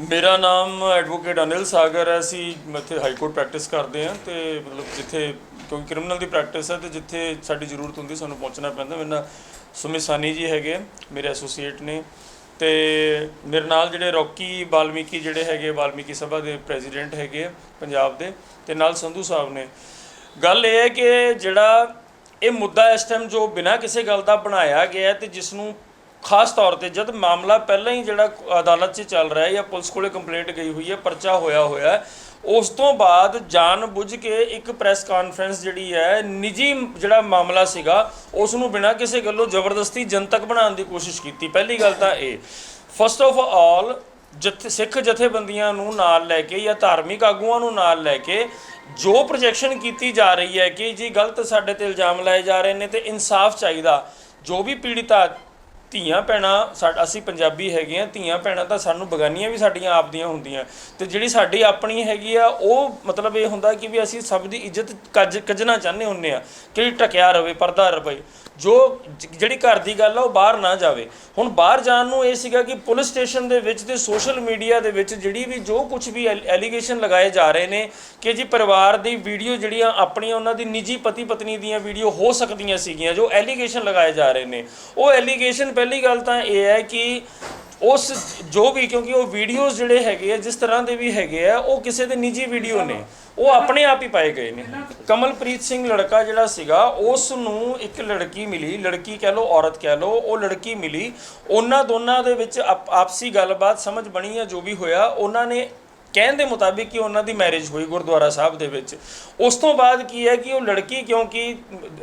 ਮੇਰਾ ਨਾਮ ਐਡਵੋਕੇਟ ਅਨਿਲ ਸਾਗਰ ਹੈ। ਅਸੀਂ ਇੱਥੇ ਹਾਈ ਕੋਰਟ ਪ੍ਰੈਕਟਿਸ ਕਰਦੇ ਹਾਂ ਤੇ ਮਤਲਬ ਜਿੱਥੇ ਕਿਉਂਕਿ ਕ੍ਰਿਮੀਨਲ ਦੀ ਪ੍ਰੈਕਟਿਸ ਹੈ ਤੇ ਜਿੱਥੇ ਸਾਡੀ ਜ਼ਰੂਰਤ ਹੁੰਦੀ ਸਾਨੂੰ ਪਹੁੰਚਣਾ ਪੈਂਦਾ। ਮੇਰੇ ਨਾਲ ਸੁਮਿਤ ਸਾਨੀ ਜੀ ਹੈਗੇ ਆ, ਮੇਰੇ ਐਸੋਸੀਏਟ ਨੇ ਤੇ ਮੇਰੇ ਨਾਲ ਜਿਹੜੇ ਰੌਕੀ ਬਾਲਮੀਕੀ ਜਿਹੜੇ ਹੈਗੇ ਬਾਲਮੀਕੀ ਸਭਾ ਦੇ ਪ੍ਰੈਜ਼ੀਡੈਂਟ ਹੈਗੇ ਆ ਪੰਜਾਬ ਦੇ ਤੇ ਨਾਲ ਸੰਧੂ ਸਾਹਿਬ ਨੇ। ਗੱਲ ਇਹ ਹੈ ਕਿ ਜਿਹੜਾ ਇਹ ਮੁੱਦਾ ਇਸ ਟਾਈਮ ਜੋ ਬਿਨਾਂ ਕਿਸੇ ਗੱਲ ਦਾ ਬਣਾਇਆ ਗਿਆ ਹੈ ਤੇ ਜਿਸ ਨੂੰ ਖਾਸ ਤੌਰ ਤੇ ਜਦ ਮਾਮਲਾ ਪਹਿਲਾਂ ਹੀ ਜਿਹੜਾ ਅਦਾਲਤ 'ਚ ਚੱਲ ਰਿਹਾ ਹੈ ਜਾਂ ਪੁਲਿਸ ਕੋਲੇ ਕੰਪਲੇਂਟ ਗਈ ਹੋਈ ਹੈ, ਪਰਚਾ ਹੋਇਆ ਹੋਇਆ ਹੈ, ਉਸ ਤੋਂ ਬਾਅਦ ਜਾਣ ਬੁੱਝ ਕੇ ਇੱਕ ਪ੍ਰੈਸ ਕਾਨਫਰੰਸ ਜਿਹੜੀ ਹੈ, ਨਿੱਜੀ ਜਿਹੜਾ ਮਾਮਲਾ ਸੀਗਾ, ਉਸ ਨੂੰ ਬਿਨਾਂ ਕਿਸੇ ਗੱਲੋਂ ਜ਼ਬਰਦਸਤੀ ਜਨਤਕ ਬਣਾਉਣ ਦੀ ਕੋਸ਼ਿਸ਼ ਕੀਤੀ। ਪਹਿਲੀ ਗੱਲ ਤਾਂ ਇਹ ਫਸਟ ਆਫ ਆਲ ਜਥੇ, ਸਿੱਖ ਜਥੇਬੰਦੀਆਂ ਨੂੰ ਨਾਲ ਲੈ ਕੇ ਜਾਂ ਧਾਰਮਿਕ ਆਗੂਆਂ ਨੂੰ ਨਾਲ ਲੈ ਕੇ ਜੋ ਪ੍ਰੋਜੈਕਸ਼ਨ ਕੀਤੀ ਜਾ ਰਹੀ ਹੈ ਕਿ ਜੀ ਗਲਤ ਸਾਡੇ ਤੇ ਇਲਜ਼ਾਮ ਲਾਏ ਜਾ ਰਹੇ ਨੇ ਤੇ ਇਨਸਾਫ ਚਾਹੀਦਾ, ਜੋ ਵੀ ਪੀੜਿਤਾ ਧੀਆਂ ਭੈਣਾਂ ਸਾ ਅਸੀਂ ਪੰਜਾਬੀ ਹੈਗੇ ਆ ਧੀਆਂ ਭੈਣਾਂ ਤਾਂ ਸਾਨੂੰ ਬਗਾਨੀਆਂ ਵੀ ਸਾਡੀਆਂ ਆਪਦੀਆਂ ਹੁੰਦੀਆਂ। ਤੇ ਜਿਹੜੀ ਸਾਡੀ ਆਪਣੀ ਹੈਗੀ ਆ, ਉਹ ਮਤਲਬ ਇਹ ਹੁੰਦਾ ਕਿ ਵੀ ਅਸੀਂ ਸਭ ਦੀ ਇੱਜ਼ਤ ਕੱਜ ਕੱਜਣਾ ਚਾਹੁੰਦੇ ਹੁੰਨੇ ਆ। ਕਿ ਢਕਿਆ ਰਵੇ, ਪਰਦਾ ਰਵੇ। ਜੋ ਜਿਹੜੀ ਘਰ ਦੀ ਗੱਲ ਆ, ਉਹ ਬਾਹਰ ਨਾ ਜਾਵੇ। ਹੁਣ ਬਾਹਰ ਜਾਣ ਨੂੰ ਇਹ ਸੀਗਾ ਕਿ ਪੁਲਿਸ ਸਟੇਸ਼ਨ ਦੇ ਵਿੱਚ ਤੇ ਸੋਸ਼ਲ ਮੀਡੀਆ ਦੇ ਵਿੱਚ ਜਿਹੜੀ ਵੀ ਜੋ ਕੁਝ ਵੀ ਐਲੀਗੇਸ਼ਨ ਲਗਾਏ ਜਾ ਰਹੇ ਨੇ ਕਿ ਜੀ ਪਰਿਵਾਰ ਦੀ ਵੀਡੀਓ ਜਿਹੜੀਆਂ ਆਪਣੀਆਂ ਉਹਨਾਂ ਦੀ ਨਿੱਜੀ ਪਤੀ ਪਤਨੀ ਦੀਆਂ ਵੀਡੀਓ ਹੋ ਸਕਦੀਆਂ ਸੀਗੀਆਂ, ਜੋ ਐਲੀਗੇਸ਼ਨ ਲਗਾਏ ਜਾ ਰਹੇ ਨੇ। ਉਹ ਐਲੀਗੇਸ਼ਨ ਪਹਿਲੀ ਗੱਲ ਤਾਂ ਇਹ ਹੈ ਕਿ ਉਸ ਜੋ ਵੀ, ਕਿਉਂਕਿ ਉਹ ਵੀਡੀਓਜ਼ ਜਿਹੜੇ ਹੈਗੇ ਆ, ਜਿਸ ਤਰ੍ਹਾਂ ਦੇ ਵੀ ਹੈਗੇ ਆ, ਉਹ ਕਿਸੇ ਦੇ ਨਿੱਜੀ ਵੀਡੀਓ ਨੇ, ਉਹ ਆਪਣੇ ਆਪ ਹੀ ਪਾਏ ਗਏ ਨੇ। ਕਮਲਪ੍ਰੀਤ ਸਿੰਘ ਲੜਕਾ ਜਿਹੜਾ ਸੀਗਾ, ਉਸ ਨੂੰ ਇੱਕ ਲੜਕੀ ਮਿਲੀ, ਲੜਕੀ ਕਹਿ ਲਓ, ਔਰਤ ਕਹਿ ਲਓ, ਉਹ ਲੜਕੀ ਮਿਲੀ। ਉਹਨਾਂ ਦੋਨਾਂ ਦੇ ਵਿੱਚ ਆਪ- ਆਪਸੀ ਗੱਲਬਾਤ ਸਮਝ ਬਣੀ ਆ, ਜੋ ਵੀ ਹੋਇਆ, ਉਹਨਾਂ ਨੇ ਕਹਿਣ ਦੇ ਮੁਤਾਬਿਕ ਕਿ ਉਹਨਾਂ ਦੀ ਮੈਰਿਜ ਹੋਈ ਗੁਰਦੁਆਰਾ ਸਾਹਿਬ ਦੇ ਵਿੱਚ। ਉਸ ਤੋਂ ਬਾਅਦ ਕੀ ਹੈ ਕਿ ਉਹ ਲੜਕੀ ਕਿਉਂਕਿ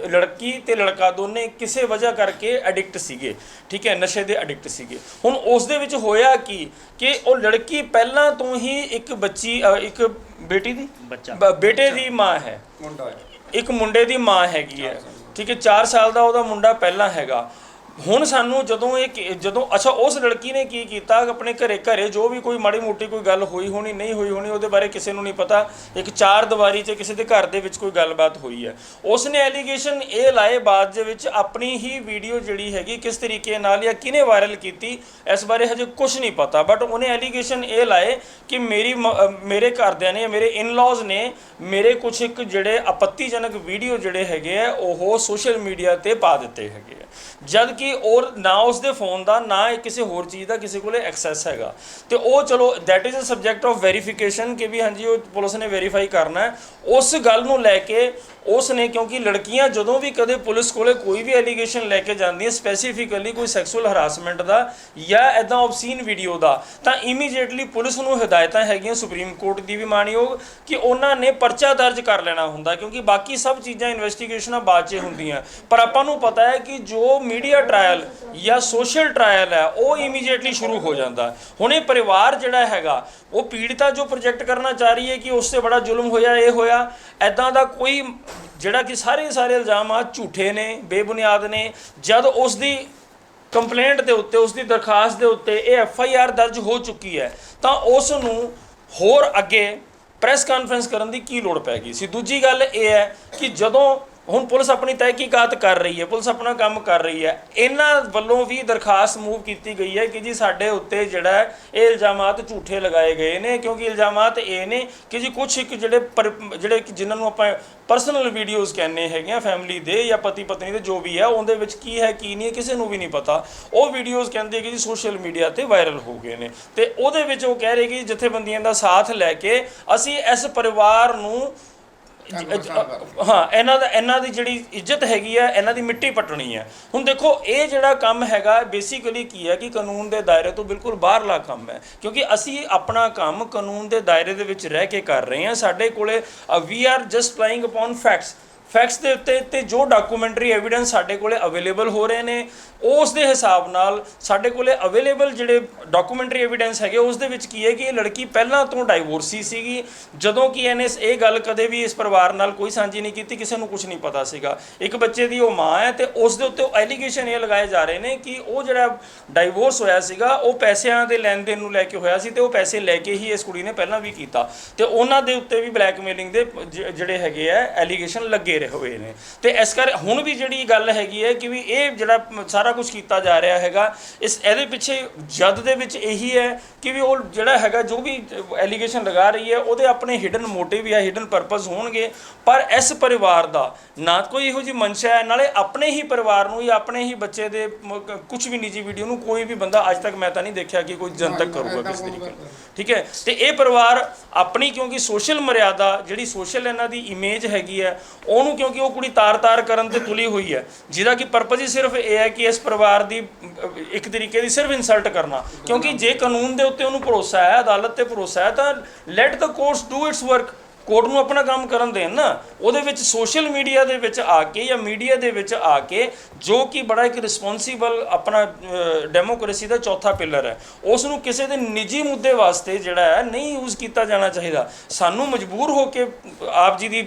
ਲੜਕੀ ਤੇ ਲੜਕਾ ਦੋਨੇ ਕਿਸੇ ਵਜ੍ਹਾ ਕਰਕੇ ਐਡਿਕਟ ਸੀਗੇ ਠੀਕ ਹੈ ਨਸ਼ੇ ਦੇ ਐਡਿਕਟ ਸੀਗੇ। ਹੁਣ ਉਸ ਦੇ ਵਿੱਚ ਹੋਇਆ ਕੀ ਕਿ ਉਹ ਲੜਕੀ ਪਹਿਲਾਂ ਤੋਂ ਹੀ ਇੱਕ ਬੱਚੀ ਇੱਕ ਬੇਟੀ ਦੀ? ਬੱਚਾ। ਬੇਟੇ ਦੀ ਮਾਂ ਹੈ। ਮੁੰਡਾ ਇੱਕ ਮੁੰਡੇ ਦੀ ਮਾਂ ਹੈਗੀ ਹੈ। ਠੀਕ ਹੈ 4 ਸਾਲ ਦਾ ਉਹਦਾ ਮੁੰਡਾ ਪਹਿਲਾਂ ਹੈਗਾ। ਹੁਣ ਸਾਨੂੰ ਜਦੋਂ ਇਹ ਕਿ- ਜਦੋਂ ਅੱਛਾ ਉਸ ਲੜਕੀ ਨੇ ਕੀ ਕੀਤਾ? ਆਪਣੇ ਘਰੇ ਘਰੇ ਜੋ ਵੀ ਕੋਈ ਮਾੜੀ ਮੋਟੀ ਕੋਈ ਗੱਲ ਹੋਈ ਹੋਣੀ ਨਹੀਂ ਹੋਈ ਹੋਣੀ ਉਹਦੇ ਬਾਰੇ ਕਿਸੇ ਨੂੰ ਨਹੀਂ ਪਤਾ। ਇੱਕ ਚਾਰ ਦੀਵਾਰੀ 'ਚ ਕਿਸੇ ਦੇ ਘਰ ਦੇ ਵਿੱਚ ਕੋਈ ਗੱਲਬਾਤ ਹੋਈ ਹੈ। ਉਸ ਨੇ ਐਲੀਗੇਸ਼ਨ ਇਹ ਲਾਏ ਬਾਅਦ ਦੇ ਵਿੱਚ ਆਪਣੀ ਹੀ ਵੀਡੀਓ ਜਿਹੜੀ ਹੈਗੀ ਕਿਸ ਤਰੀਕੇ ਨਾਲ ਜਾਂ ਕਿਹਨੇ ਵਾਇਰਲ ਕੀਤੀ ਇਸ ਬਾਰੇ ਹਜੇ ਕੁਝ ਨਹੀਂ ਪਤਾ। ਬਟ ਉਹਨੇ ਐਲੀਗੇਸ਼ਨ ਇਹ ਲਾਏ ਕਿ ਮੇਰੀ ਮ- ਅ, ਮੇਰੇ ਘਰਦਿਆਂ ਨੇ ਮੇਰੇ ਇਨ-ਲॉज ਨੇ ਮੇਰੇ ਕੁਝ ਇੱਕ ਜਿਹੜੇ ਆਪੱਤੀਜਨਕ ਵੀਡੀਓ ਜਿਹੜੇ ਹੈਗੇ ਆ ਉਹ ਸੋਸ਼ਲ ਮੀਡੀਆ ਤੇ ਪਾ ਦਿੱਤੇ ਹੈਗੇ ਆ। ਜਦ ਕਿ ਔਰ ਨਾ ਉਸ ਦੇ ਫੋਨ ਦਾ, ਨਾ ਇਹ ਕਿਸੇ ਹੋਰ ਚੀਜ਼ ਦਾ ਕਿਸੇ ਕੋਲੇ ਐਕਸੈਸ ਹੈਗਾ। ਤੇ ਉਹ ਚਲੋ that is a subject of verification ਕਿ ਵੀ ਹਾਂਜੀ, ਉਹ ਪੁਲਿਸ ਨੇ ਵੈਰੀਫਾਈ ਕਰਨਾ ਹੈ। ਉਸ ਗੱਲ ਨੂੰ ਲੈ ਕੇ ਉਸ ਨੇ ਕਿਉਂਕਿ ਲੜਕੀਆਂ ਜਦੋਂ ਵੀ ਕਦੇ ਪੁਲਿਸ ਕੋਲੇ ਕੋਈ ਵੀ ਐਲੀਗੇਸ਼ਨ ਲੈ ਕੇ ਜਾਂਦੀਆਂ ਸਪੈਸੀਫਿਕਲੀ ਕੋਈ ਸੈਕਸੁਅਲ ਹਰਾਸਮੈਂਟ ਦਾ ਜਾਂ ਐਦਾਂ ਆਬਸੀਨ ਵੀਡੀਓ ਦਾ, ਤਾਂ ਇਮੀਡੀਏਟਲੀ ਪੁਲਿਸ ਨੂੰ ਹਦਾਇਤਾਂ ਹੈਗੀਆਂ ਸੁਪਰੀਮ ਕੋਰਟ ਦੀ ਵੀ ਮਾਨਯੋਗ ਕਿ ਉਹਨਾਂ ਨੇ ਪਰਚਾ ਦਰਜ ਕਰ ਲੈਣਾ ਹੁੰਦਾ, ਕਿਉਂਕਿ ਬਾਕੀ ਸਭ ਚੀਜ਼ਾਂ ਇਨਵੈਸਟੀਗੇਸ਼ਨਾਂ ਬਾਅਦ 'ਚ ਹੁੰਦੀਆਂ। ਪਰ ਆਪਾਂ ਨੂੰ ਪਤਾ ਹੈ ਕਿ ਜੋ ਮੀਡੀਆ ਟ੍ਰਾਇਲ ਜਾਂ ਸੋਸ਼ਲ ਟ੍ਰਾਇਲ ਹੈ, ਉਹ ਇਮੀਡੀਏਟਲੀ ਸ਼ੁਰੂ ਹੋ ਜਾਂਦਾ। ਹੁਣ ਇਹ ਪਰਿਵਾਰ ਜਿਹੜਾ ਹੈਗਾ, ਉਹ ਪੀੜਤਾ ਜੋ ਪ੍ਰੋਜੈਕਟ ਕਰਨਾ ਚਾਹ ਰਹੀ ਹੈ ਕਿ ਉਸ ਤੇ ਬੜਾ ਜ਼ੁਲਮ ਹੋਇਆ, ਇਹ ਹੋਇਆ ਐਦਾਂ ਦਾ ਕੋਈ ਜਿਹੜਾ ਕਿ ਸਾਰੇ ਸਾਰੇ ਇਲਜ਼ਾਮ ਆ ਝੂਠੇ ਨੇ, ਬੇਬੁਨਿਆਦ ਨੇ। ਜਦ ਉਸ ਦੀ ਕੰਪਲੇਂਟ ਦੇ ਉੱਤੇ, ਉਸ ਦੀ ਦਰਖਾਸਤ ਦੇ ਉੱਤੇ ਇਹ ਐਫ ਆਈ ਆਰ ਦਰਜ ਹੋ ਚੁੱਕੀ ਹੈ, ਤਾਂ ਉਸ ਨੂੰ ਹੋਰ ਅੱਗੇ ਪ੍ਰੈਸ ਕਾਨਫਰੰਸ ਕਰਨ ਦੀ ਕੀ ਲੋੜ ਪੈ ਗਈ ਸੀ? ਦੂਜੀ ਗੱਲ ਇਹ ਹੈ ਕਿ ਜਦੋਂ ਹੁਣ ਪੁਲਿਸ ਆਪਣੀ ਤਹਿਕੀਕਾਤ ਕਰ ਰਹੀ ਹੈ ਪੁਲਿਸ ਆਪਣਾ ਕੰਮ ਕਰ ਰਹੀ ਹੈ। ਇਹਨਾਂ ਵੱਲੋਂ ਵੀ ਦਰਖਾਸਤ ਮੂਵ ਕੀਤੀ ਗਈ ਹੈ ਕਿ ਜੀ ਸਾਡੇ ਉੱਤੇ ਜਿਹੜਾ ਇਹ ਇਲਜ਼ਾਮਾਤ ਝੂਠੇ ਲਗਾਏ ਗਏ ਨੇ ਕਿਉਂਕਿ ਇਲਜ਼ਾਮਾਤ ਇਹ ਨੇ ਕਿ ਜੀ ਕੁਝ ਇੱਕ ਜਿਹੜੇ ਪਰ- ਜਿਹੜੇ ਕਿ ਜਿਨ੍ਹਾਂ ਨੂੰ ਆਪਾਂ ਪਰਸਨਲ ਵੀਡੀਓਜ਼ ਕਹਿੰਦੇ ਹੈਗੇ ਆ ਫੈਮਿਲੀ ਦੇ ਜਾਂ ਪਤੀ ਪਤਨੀ ਦੇ ਜੋ ਵੀ ਹੈ ਉਹਦੇ ਵਿੱਚ ਕੀ ਹੈ ਕੀ ਨਹੀਂ ਹੈ, ਕਿਸੇ ਨੂੰ ਵੀ ਨਹੀਂ ਪਤਾ। ਉਹ ਵੀਡੀਓਜ਼ ਕਹਿੰਦੇ ਕਿ ਜੀ ਸੋਸ਼ਲ ਮੀਡੀਆ ਤੇ ਵਾਇਰਲ ਹੋ ਗਏ ਨੇ। ਤੇ ਉਹਦੇ ਵਿੱਚ ਉਹ ਕਹਿ ਰਹੇ ਕਿ ਜਥੇਬੰਦੀਆਂ ਦਾ ਸਾਥ ਲੈ ਕੇ ਅਸੀਂ ਇਸ ਪਰਿਵਾਰ ਨੂੰ ਹਾਂ ਇਹਨਾਂ ਦਾ ਇਹਨਾਂ ਦੀ ਜਿਹੜੀ ਇੱਜ਼ਤ ਹੈਗੀ ਆ ਇਹਨਾਂ ਦੀ ਮਿੱਟੀ ਪਟਣੀ ਹੈ ਹੁਣ ਦੇਖੋ ਇਹ ਜਿਹੜਾ ਕੰਮ ਹੈਗਾ ਬੇਸਿਕਲੀ ਕੀ ਹੈ ਕਿ ਕਾਨੂੰਨ ਦੇ ਦਾਇਰੇ ਤੋਂ ਬਿਲਕੁਲ ਬਾਹਰਲਾ ਕੰਮ ਹੈ। ਕਿਉਂਕਿ ਅਸੀਂ ਆਪਣਾ ਕੰਮ ਕਾਨੂੰਨ ਦੇ ਦਾਇਰੇ ਦੇ ਵਿੱਚ ਰਹਿ ਕੇ ਕਰ ਰਹੇ ਹਾਂ। ਸਾਡੇ ਕੋਲੇ we are just plying upon facts facts ਦੇ ਉੱਤੇ ਤੇ ਜੋ ਡਾਕੂਮੈਂਟਰੀ ਐਵੀਡੈਂਸ ਸਾਡੇ ਕੋਲੇ ਅਵੇਲੇਬਲ ਹੋ ਰਹੇ ਨੇ, ਉਸ ਦੇ ਹਿਸਾਬ ਨਾਲ ਸਾਡੇ ਕੋਲੇ ਅਵੇਲੇਬਲ ਜਿਹੜੇ ਡਾਕੂਮੈਂਟਰੀ ਐਵੀਡੈਂਸ ਹੈਗੇ, ਉਸ ਦੇ ਵਿੱਚ ਕੀ ਹੈ ਕਿ ਇਹ ਲੜਕੀ ਪਹਿਲਾਂ ਤੋਂ ਡਾਈਵੋਰਸੀ ਸੀਗੀ, ਜਦੋਂ ਕਿ ਇਹਨੇ ਇਹ ਗੱਲ ਕਦੇ ਵੀ ਇਸ ਪਰਿਵਾਰ ਨਾਲ ਕੋਈ ਸਾਂਝੀ ਨਹੀਂ ਕੀਤੀ, ਕਿਸੇ ਨੂੰ ਕੁਝ ਨਹੀਂ ਪਤਾ ਸੀਗਾ। ਇੱਕ ਬੱਚੇ ਦੀ ਉਹ ਮਾਂ ਹੈ ਤੇ ਉਸ ਦੇ ਉੱਤੇ ਐਲੀਗੇਸ਼ਨ ਇਹ ਲਗਾਏ ਜਾ ਰਹੇ ਨੇ ਕਿ ਉਹ ਜਿਹੜਾ ਡਾਈਵੋਰਸ ਹੋਇਆ ਸੀਗਾ, ਉਹ ਪੈਸਿਆਂ ਦੇ ਲੈਣ ਦੇਣ ਨੂੰ ਲੈ ਕੇ ਹੋਇਆ ਸੀ ਤੇ ਉਹ ਪੈਸੇ ਲੈ ਕੇ ਹੀ ਇਸ ਕੁੜੀ ਨੇ ਪਹਿਲਾਂ ਵੀ ਕੀਤਾ। ਤੇ ਉਹਨਾਂ ਦੇ ਉੱਤੇ ਵੀ ਬਲੈਕਮੇਲਿੰਗ ਦੇ ਜਿਹੜੇ ਹੈਗੇ ਆ ਐਲੀਗੇਸ਼ਨ ਲੱਗੇ ਦੇ ਰਹੇ ਹੋਏ ਨੇ। ਤੇ ਇਸ ਕਰ ਹੁਣ ਵੀ ਜਿਹੜੀ ਗੱਲ ਹੈਗੀ ਹੈ ਕਿ ਵੀ ਇਹ ਜਿਹੜਾ ਸਾਰਾ ਕੁਝ ਕੀਤਾ ਜਾ ਰਿਹਾ ਹੈਗਾ ਇਸ ਇਹਦੇ ਪਿੱਛੇ ਜਦ ਦੇ ਵਿੱਚ ਇਹੀ ਹੈ ਕਿ ਵੀ ਉਹ ਜਿਹੜਾ ਹੈਗਾ ਜੋ ਵੀ ਐਲੀਗੇਸ਼ਨ ਲਗਾ ਰਹੀ ਹੈ ਉਹਦੇ ਆਪਣੇ ਹਿਡਨ ਮੋਟਿਵ ਜਾਂ ਹਿਡਨ ਪਰਪਸ ਹੋਣਗੇ। ਪਰ ਇਸ ਪਰਿਵਾਰ ਦਾ ਨਾ ਕੋਈ ਇਹੋ ਜਿਹੀ ਮਨਸ਼ਾ ਹੈ ਨਾਲੇ ਆਪਣੇ ਹੀ ਪਰਿਵਾਰ ਨੂੰ ਜਾਂ ਆਪਣੇ ਹੀ ਬੱਚੇ ਦੇ ਕੁਝ ਵੀ ਨਿੱਜੀ ਵੀਡੀਓ ਨੂੰ ਕੋਈ ਵੀ ਬੰਦਾ ਅੱਜ ਤੱਕ ਮੈਂ ਤਾਂ ਨਹੀਂ ਦੇਖਿਆ ਕਿ ਕੋਈ ਜਨਤਕ ਕਰੂਗਾ ਕਿਸ ਤਰੀਕੇ ਨਾਲ। ਠੀਕ ਹੈ? ਤੇ ਇਹ ਪਰਿਵਾਰ ਆਪਣੀ ਕਿਉਂਕਿ ਸੋਸ਼ਲ ਮਰਿਆਦਾ ਜਿਹੜੀ ਸੋਸ਼ਲ ਇਹਨਾਂ ਦੀ ਇਮੇਜ ਹੈਗੀ ਹੈ ਉਹਨੂੰ ਕਿਉਂਕਿ ਉਹ ਕੁੜੀ ਤਾਰ-ਤਾਰ ਕਰਨ ਤੇ ਤੁਲੀ ਹੋਈ ਹੈ। ਜਿਹਦਾ ਕਿ ਪਰਪਸ ਹੀ ਸਿਰਫ ਇਹ ਹੈ ਕਿ ਇਸ ਪਰਿਵਾਰ ਦੀ ਇੱਕ ਤਰੀਕੇ ਦੀ ਸਿਰਫ ਇਨਸਲਟ ਕਰਨਾ। ਕਿਉਂਕਿ ਜੇ ਕਾਨੂੰਨ ਦੇ ਉੱਤੇ ਉਹਨੂੰ ਭਰੋਸਾ ਹੈ, ਅਦਾਲਤ ਤੇ ਭਰੋਸਾ ਹੈ, ਤਾਂ let the courts do its work court ਨੂੰ ਆਪਣਾ ਕੰਮ ਕਰਨ ਦੇਣ ਨਾ, ਉਹਦੇ ਵਿੱਚ ਸੋਸ਼ਲ ਮੀਡੀਆ ਦੇ ਵਿੱਚ ਆ ਕੇ ਜਾਂ ਮੀਡੀਆ ਦੇ ਵਿੱਚ ਆ ਕੇ ਜੋ ਕਿ ਬੜਾ ਇੱਕ ਰਿਸਪੌਂਸੀਬਲ ਆਪਣਾ ਡੈਮੋਕ੍ਰੇਸੀ ਦਾ ਚੌਥਾ ਪਿਲਰ ਹੈ ਉਸ ਨੂੰ ਕਿਸੇ ਦੇ ਨਿੱਜੀ ਮੁੱਦੇ ਵਾਸਤੇ ਜਿਹੜਾ ਹੈ ਨਹੀਂ ਯੂਜ਼ ਕੀਤਾ ਜਾਣਾ ਚਾਹੀਦਾ। ਸਾਨੂੰ ਮਜਬੂਰ ਹੋ ਕੇ ਆਪ ਜੀ ਦੀ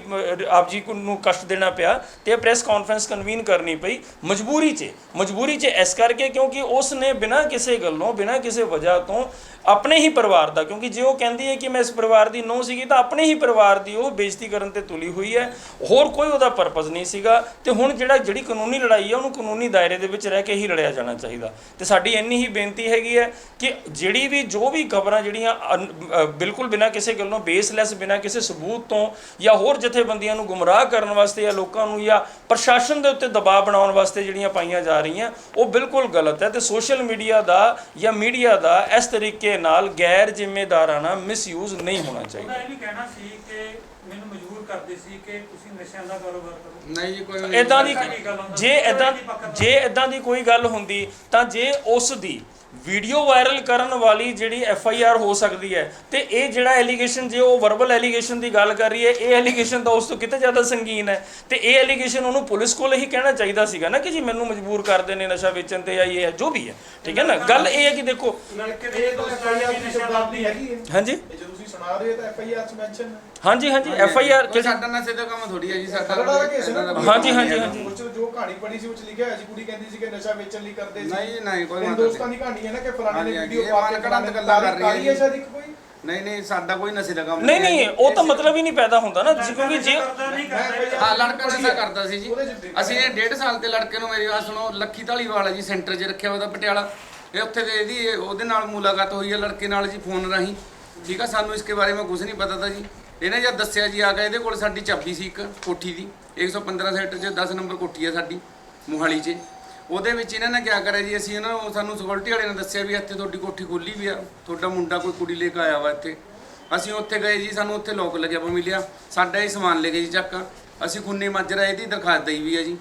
ਆਪ ਜੀ ਨੂੰ ਕਸ਼ਟ ਦੇਣਾ ਪਿਆ ਤੇ ਪ੍ਰੈਸ ਕਾਨਫਰੰਸ ਕਨਵੀਨ ਕਰਨੀ ਪਈ, ਮਜਬੂਰੀ 'ਚ ਮਜਬੂਰੀ 'ਚ ਇਸ ਕਰਕੇ ਕਿਉਂਕਿ ਉਸ ਨੇ ਬਿਨਾਂ ਕਿਸੇ ਗੱਲੋਂ, ਬਿਨਾਂ ਕਿਸੇ ਵਜ੍ਹਾ ਤੋਂ ਆਪਣੇ ਹੀ ਪਰਿਵਾਰ ਦਾ, ਕਿਉਂਕਿ ਜੇ ਉਹ ਕਹਿੰਦੀ ਹੈ ਕਿ ਮੈਂ ਇਸ ਪਰਿਵਾਰ ਦੀ ਨੋ ਸੀਗੀ ਤਾਂ ਆਪਣੇ ਹੀ ਪਰਿਵਾਰ ਦੀ ਉਹ ਬੇਇੱਜ਼ਤੀ ਕਰਨ ਤੇ ਤੁਲੀ ਹੋਈ ਹੈ। ਹੋਰ ਕੋਈ ਉਹਦਾ ਪਰਪਸ ਨਹੀਂ ਸੀਗਾ ਤੇ ਹੁਣ ਜਿਹੜਾ, ਜਿਹੜੀ ਕਾਨੂੰਨੀ ਲੜਾਈ ਹੈ ਉਹਨੂੰ ਕਾਨੂੰਨੀ ਦਾਇਰੇ ਦੇ ਵਿੱਚ ਰਹਿ ਕੇ ਹੀ ਲੜਿਆ ਜਾਣਾ ਚਾਹੀਦਾ। ਤੇ ਸਾਡੀ ਇੰਨੀ ਹੀ ਬੇਨਤੀ ਹੈਗੀ ਹੈ ਕਿ ਜਿਹੜੀ ਵੀ, ਜੋ ਵੀ ਖਬਰਾਂ ਜਿਹੜੀਆਂ ਬਿਲਕੁਲ ਬਿਨਾਂ ਕਿਸੇ ਗੱਲੋਂ ਬੇਸਲੈਸ ਬਿਨਾਂ ਕਿਸੇ ਸਬੂਤ ਤੋਂ ਜਾਂ ਹੋਰ ਜਥੇਬੰਦੀਆਂ ਨੂੰ ਗੁੰਮਰਾਹ ਕਰਨ ਵਾਸਤੇ ਜਾਂ ਲੋਕਾਂ ਨੂੰ ਜਾਂ ਪ੍ਰਸ਼ਾਸਨ ਦੇ ਉੱਤੇ ਦਬਾਅ ਬਣਾਉਣ ਵਾਸਤੇ ਜਿਹੜੀਆਂ ਪਾਈਆਂ ਜਾ ਰਹੀਆਂ, ਉਹ ਬਿਲਕੁਲ ਗਲਤ ਹੈ। ਤੇ ਸੋਸ਼ਲ ਮੀਡੀਆ ਦਾ ਜਾਂ ਮੀਡੀਆ ਦਾ ਇਸ ਤਰੀਕੇ ਨਾਲ ਗੈਰ ਜ਼ਿੰਮੇਦਾਰਾਨਾ ਮਿਸਯੂਜ਼ ਨਹੀਂ ਹੋਣਾ ਚਾਹੀਦਾ। ਇਹ ਵੀ ਕਹਿਣਾ ਸੀ ਕਿ ਮੈਨੂੰ ਮਜਬੂਰ ਕਰਦੇ ਸੀ ਕਿ ਤੁਸੀਂ ਨਸ਼ਿਆਂ ਦਾ ਕਾਰੋਬਾਰ ਕਰੋ। ਨਹੀਂ ਜੀ ਕੋਈ ਇਦਾਂ ਦੀ ਪੱਕਾ ਨਹੀਂ। ਗੱਲ ਹੁੰਦਾ। ਜੇ ਇਦਾਂ ਪੱਕਾ ਨਹੀਂ। ਜੇ ਇਦਾਂ ਦੀ ਕੋਈ ਗੱਲ ਹੁੰਦੀ ਤਾਂ ਜੇ ਉਸ ਦੀ ਵੀਡੀਓ ਵਾਇਰਲ ਕਰਨ ਵਾਲੀ ਜਿਹੜੀ ਐਫ ਆਈ ਆਰ ਹੋ ਸਕਦੀ ਹੈ ਤੇ ਇਹ ਜਿਹੜਾ ਐਲੀਗੇਸ਼ਨ ਜੇ ਉਹ ਵਰਬਲ ਐਲੀਗੇਸ਼ਨ ਦੀ ਗੱਲ ਕਰ ਰਹੀ ਹੈ ਇਹ ਐਲੀਗੇਸ਼ਨ ਤਾਂ ਉਸ ਤੋਂ ਕਿਤੇ ਜ਼ਿਆਦਾ ਸੰਗੀਨ ਹੈ। ਤੇ ਇਹ ਐਲੀਗੇਸ਼ਨ ਉਹਨੂੰ ਪੁਲਿਸ ਕੋਲ ਹੀ ਕਹਿਣਾ ਚਾਹੀਦਾ ਸੀਗਾ ਨਾ ਕਿ ਜੀ ਮੈਨੂੰ ਮਜਬੂਰ ਕਰਦੇ ਨੇ ਨਸ਼ਾ ਵੇਚਣ ਤੇ ਜਾਂ ਇਹ ਹੈ ਜੋ ਵੀ ਹੈ। ਠੀਕ ਹੈ ਨਾ? ਗੱਲ ਇਹ ਹੈ ਕਿ ਦੇਖੋ ਲੜਕੇ ਦੇ ਦੋਸਤਾਂ ਨੇ ਵੀ ਨਸ਼ਾ ਕਰਦੀ ਹੈਗੀ ਹੈ। ਹਾਂਜੀ? ਸੁਣਾ ਰਹੇ ਹੋ ਤਾਂ ਐਫ ਆਈ ਆਰ ਚ ਮੈਂਸ਼ਨ ਹਾਂਜੀ ਹਾਂਜੀ ਐਫ ਆਈ ਆਰ ਕੋਈ ਸਾਡਾ ਨਸ਼ੇ ਦਾ ਕੰਮ ਥੋੜੀ ਹੈ ਜੀ ਸਾਡਾ ਦਾ ਕੇਸ ਹੈ ਨਾ? ਹਾਂਜੀ, ਹਾਂਜੀ, ਹਾਂਜੀ। ਉਹ 'ਚ ਜੋ ਕਹਾਣੀ ਪੜੀ ਸੀ ਉਹ ਚ ਲਿਖਿਆ ਹੋਇਆ ਸੀ ਕੁੜੀ ਕਹਿੰਦੀ ਸੀ ਕਿ ਨਸ਼ਾ ਵੇਚਣ ਲਈ ਕਰਦੇ ਸੀ। ਨਹੀਂ, ਨਹੀਂ, ਕੋਈ ਮਤਲਬ ਦੋਸਤਾਂ ਦੀ ਕਹਾਣੀ ਹੈ ਨਾ ਕਿ ਫਲਾਣੇ ਹਾਂਜੀ, ਨੇ ਹਾਂਜੀ, ਵੀਡੀਓ ਇਹ ਪਾ ਕੇ ਦੀ ਗੱਲਾਂ ਕਰ ਰਹੀ ਹੈ ਜੀ। ਸ਼ਾਇਦ ਇੱਕ ਕੋਈ? ਨਹੀਂ ਨਹੀਂ ਸਾਡਾ ਕੋਈ ਨਸ਼ੇ ਦਾ ਕੰਮ ਨਹੀਂ ਨਹੀਂ ਉਹ ਤਾਂ ਮਤਲਬ ਹੀ ਨਹੀਂ ਪੈਦਾ ਹੁੰਦਾ ਨਾ ਜੀ, ਕਿਉਂਕਿ ਜੇ ਹਾਂ ਲੜਕਾ ਨਸ਼ਾ ਕਰਦਾ ਸੀ ਜੀ। ਉਹਦੇ 'ਚ ਦੇਖਿਆ ਅਸੀਂ ਇਹ ਡੇਢ ਸਾਲ ਤੇ ਲੜਕੇ ਨੂੰ ਮੇਰੀ ਗੱਲ ਸੁਣੋ ਲੱਖੀ ਢਾਲੀਵਾਲ ਹੈ ਜੀ ਸੈਂਟਰ 'ਚ ਰੱਖਿਆ ਉਹਦਾ ਪਟਿਆਲਾ। ਇਹ ਉੱਥੇ ਦੇ ਇਹਦੀ ਇਹ- ਉਹਦੇ ਨਾਲ ਮੁਲਾਕਾਤ ਹੋਈ ਹੈ ਲੜਕੇ ਨਾਲ ਜੀ ਫੋਨ ਰਾਹੀਂ। ਠੀਕ ਆ, ਸਾਨੂੰ ਇਸਕੇ ਬਾਰੇ ਮੈਂ ਕੁਝ ਨਹੀਂ ਪਤਾ ਤਾ ਜੀ। ਇਹਨੇ ਜਦ ਦੱਸਿਆ ਜੀ, ਆ ਗਿਆ ਇਹਦੇ ਕੋਲ ਸਾਡੀ ਚਾਬੀ ਸੀ ਇੱਕ ਕੋਠੀ ਦੀ। 115 ਸੈਕਟਰ 'ਚ 10 ਨੰਬਰ ਕੋਠੀ ਆ ਸਾਡੀ, ਮੋਹਾਲੀ 'ਚ। ਉਹਦੇ ਵਿੱਚ ਇਹਨਾਂ ਨੇ ਕਿਆ ਕਰਿਆ ਜੀ, ਅਸੀਂ ਇਹਨਾਂ ਨੂੰ ਸਾਨੂੰ ਸਿਕਿਉਰਿਟੀ ਵਾਲੇ ਨੇ ਦੱਸਿਆ ਵੀ ਇੱਥੇ ਤੁਹਾਡੀ ਕੋਠੀ ਖੋਲੀ ਵੀ ਆ, ਤੁਹਾਡਾ ਮੁੰਡਾ ਕੋਈ ਕੁੜੀ ਲੈ ਕੇ ਆਇਆ ਵਾ ਇੱਥੇ। ਅਸੀਂ ਉੱਥੇ ਗਏ ਜੀ, ਸਾਨੂੰ ਉੱਥੇ ਲੋਕ ਲੱਗਿਆ ਵਾ ਮਿਲਿਆ। ਸਾਡਾ ਇਹ ਸਮਾਨ ਲੈ ਗਏ ਜੀ ਚੱਕ। ਅਸੀਂ ਖੁੰਨੇ ਮਾਜਰਾ ਇਹਦੀ ਦਰਖਾਸਤ ਦਈ ਵੀ ਆ ਜੀ,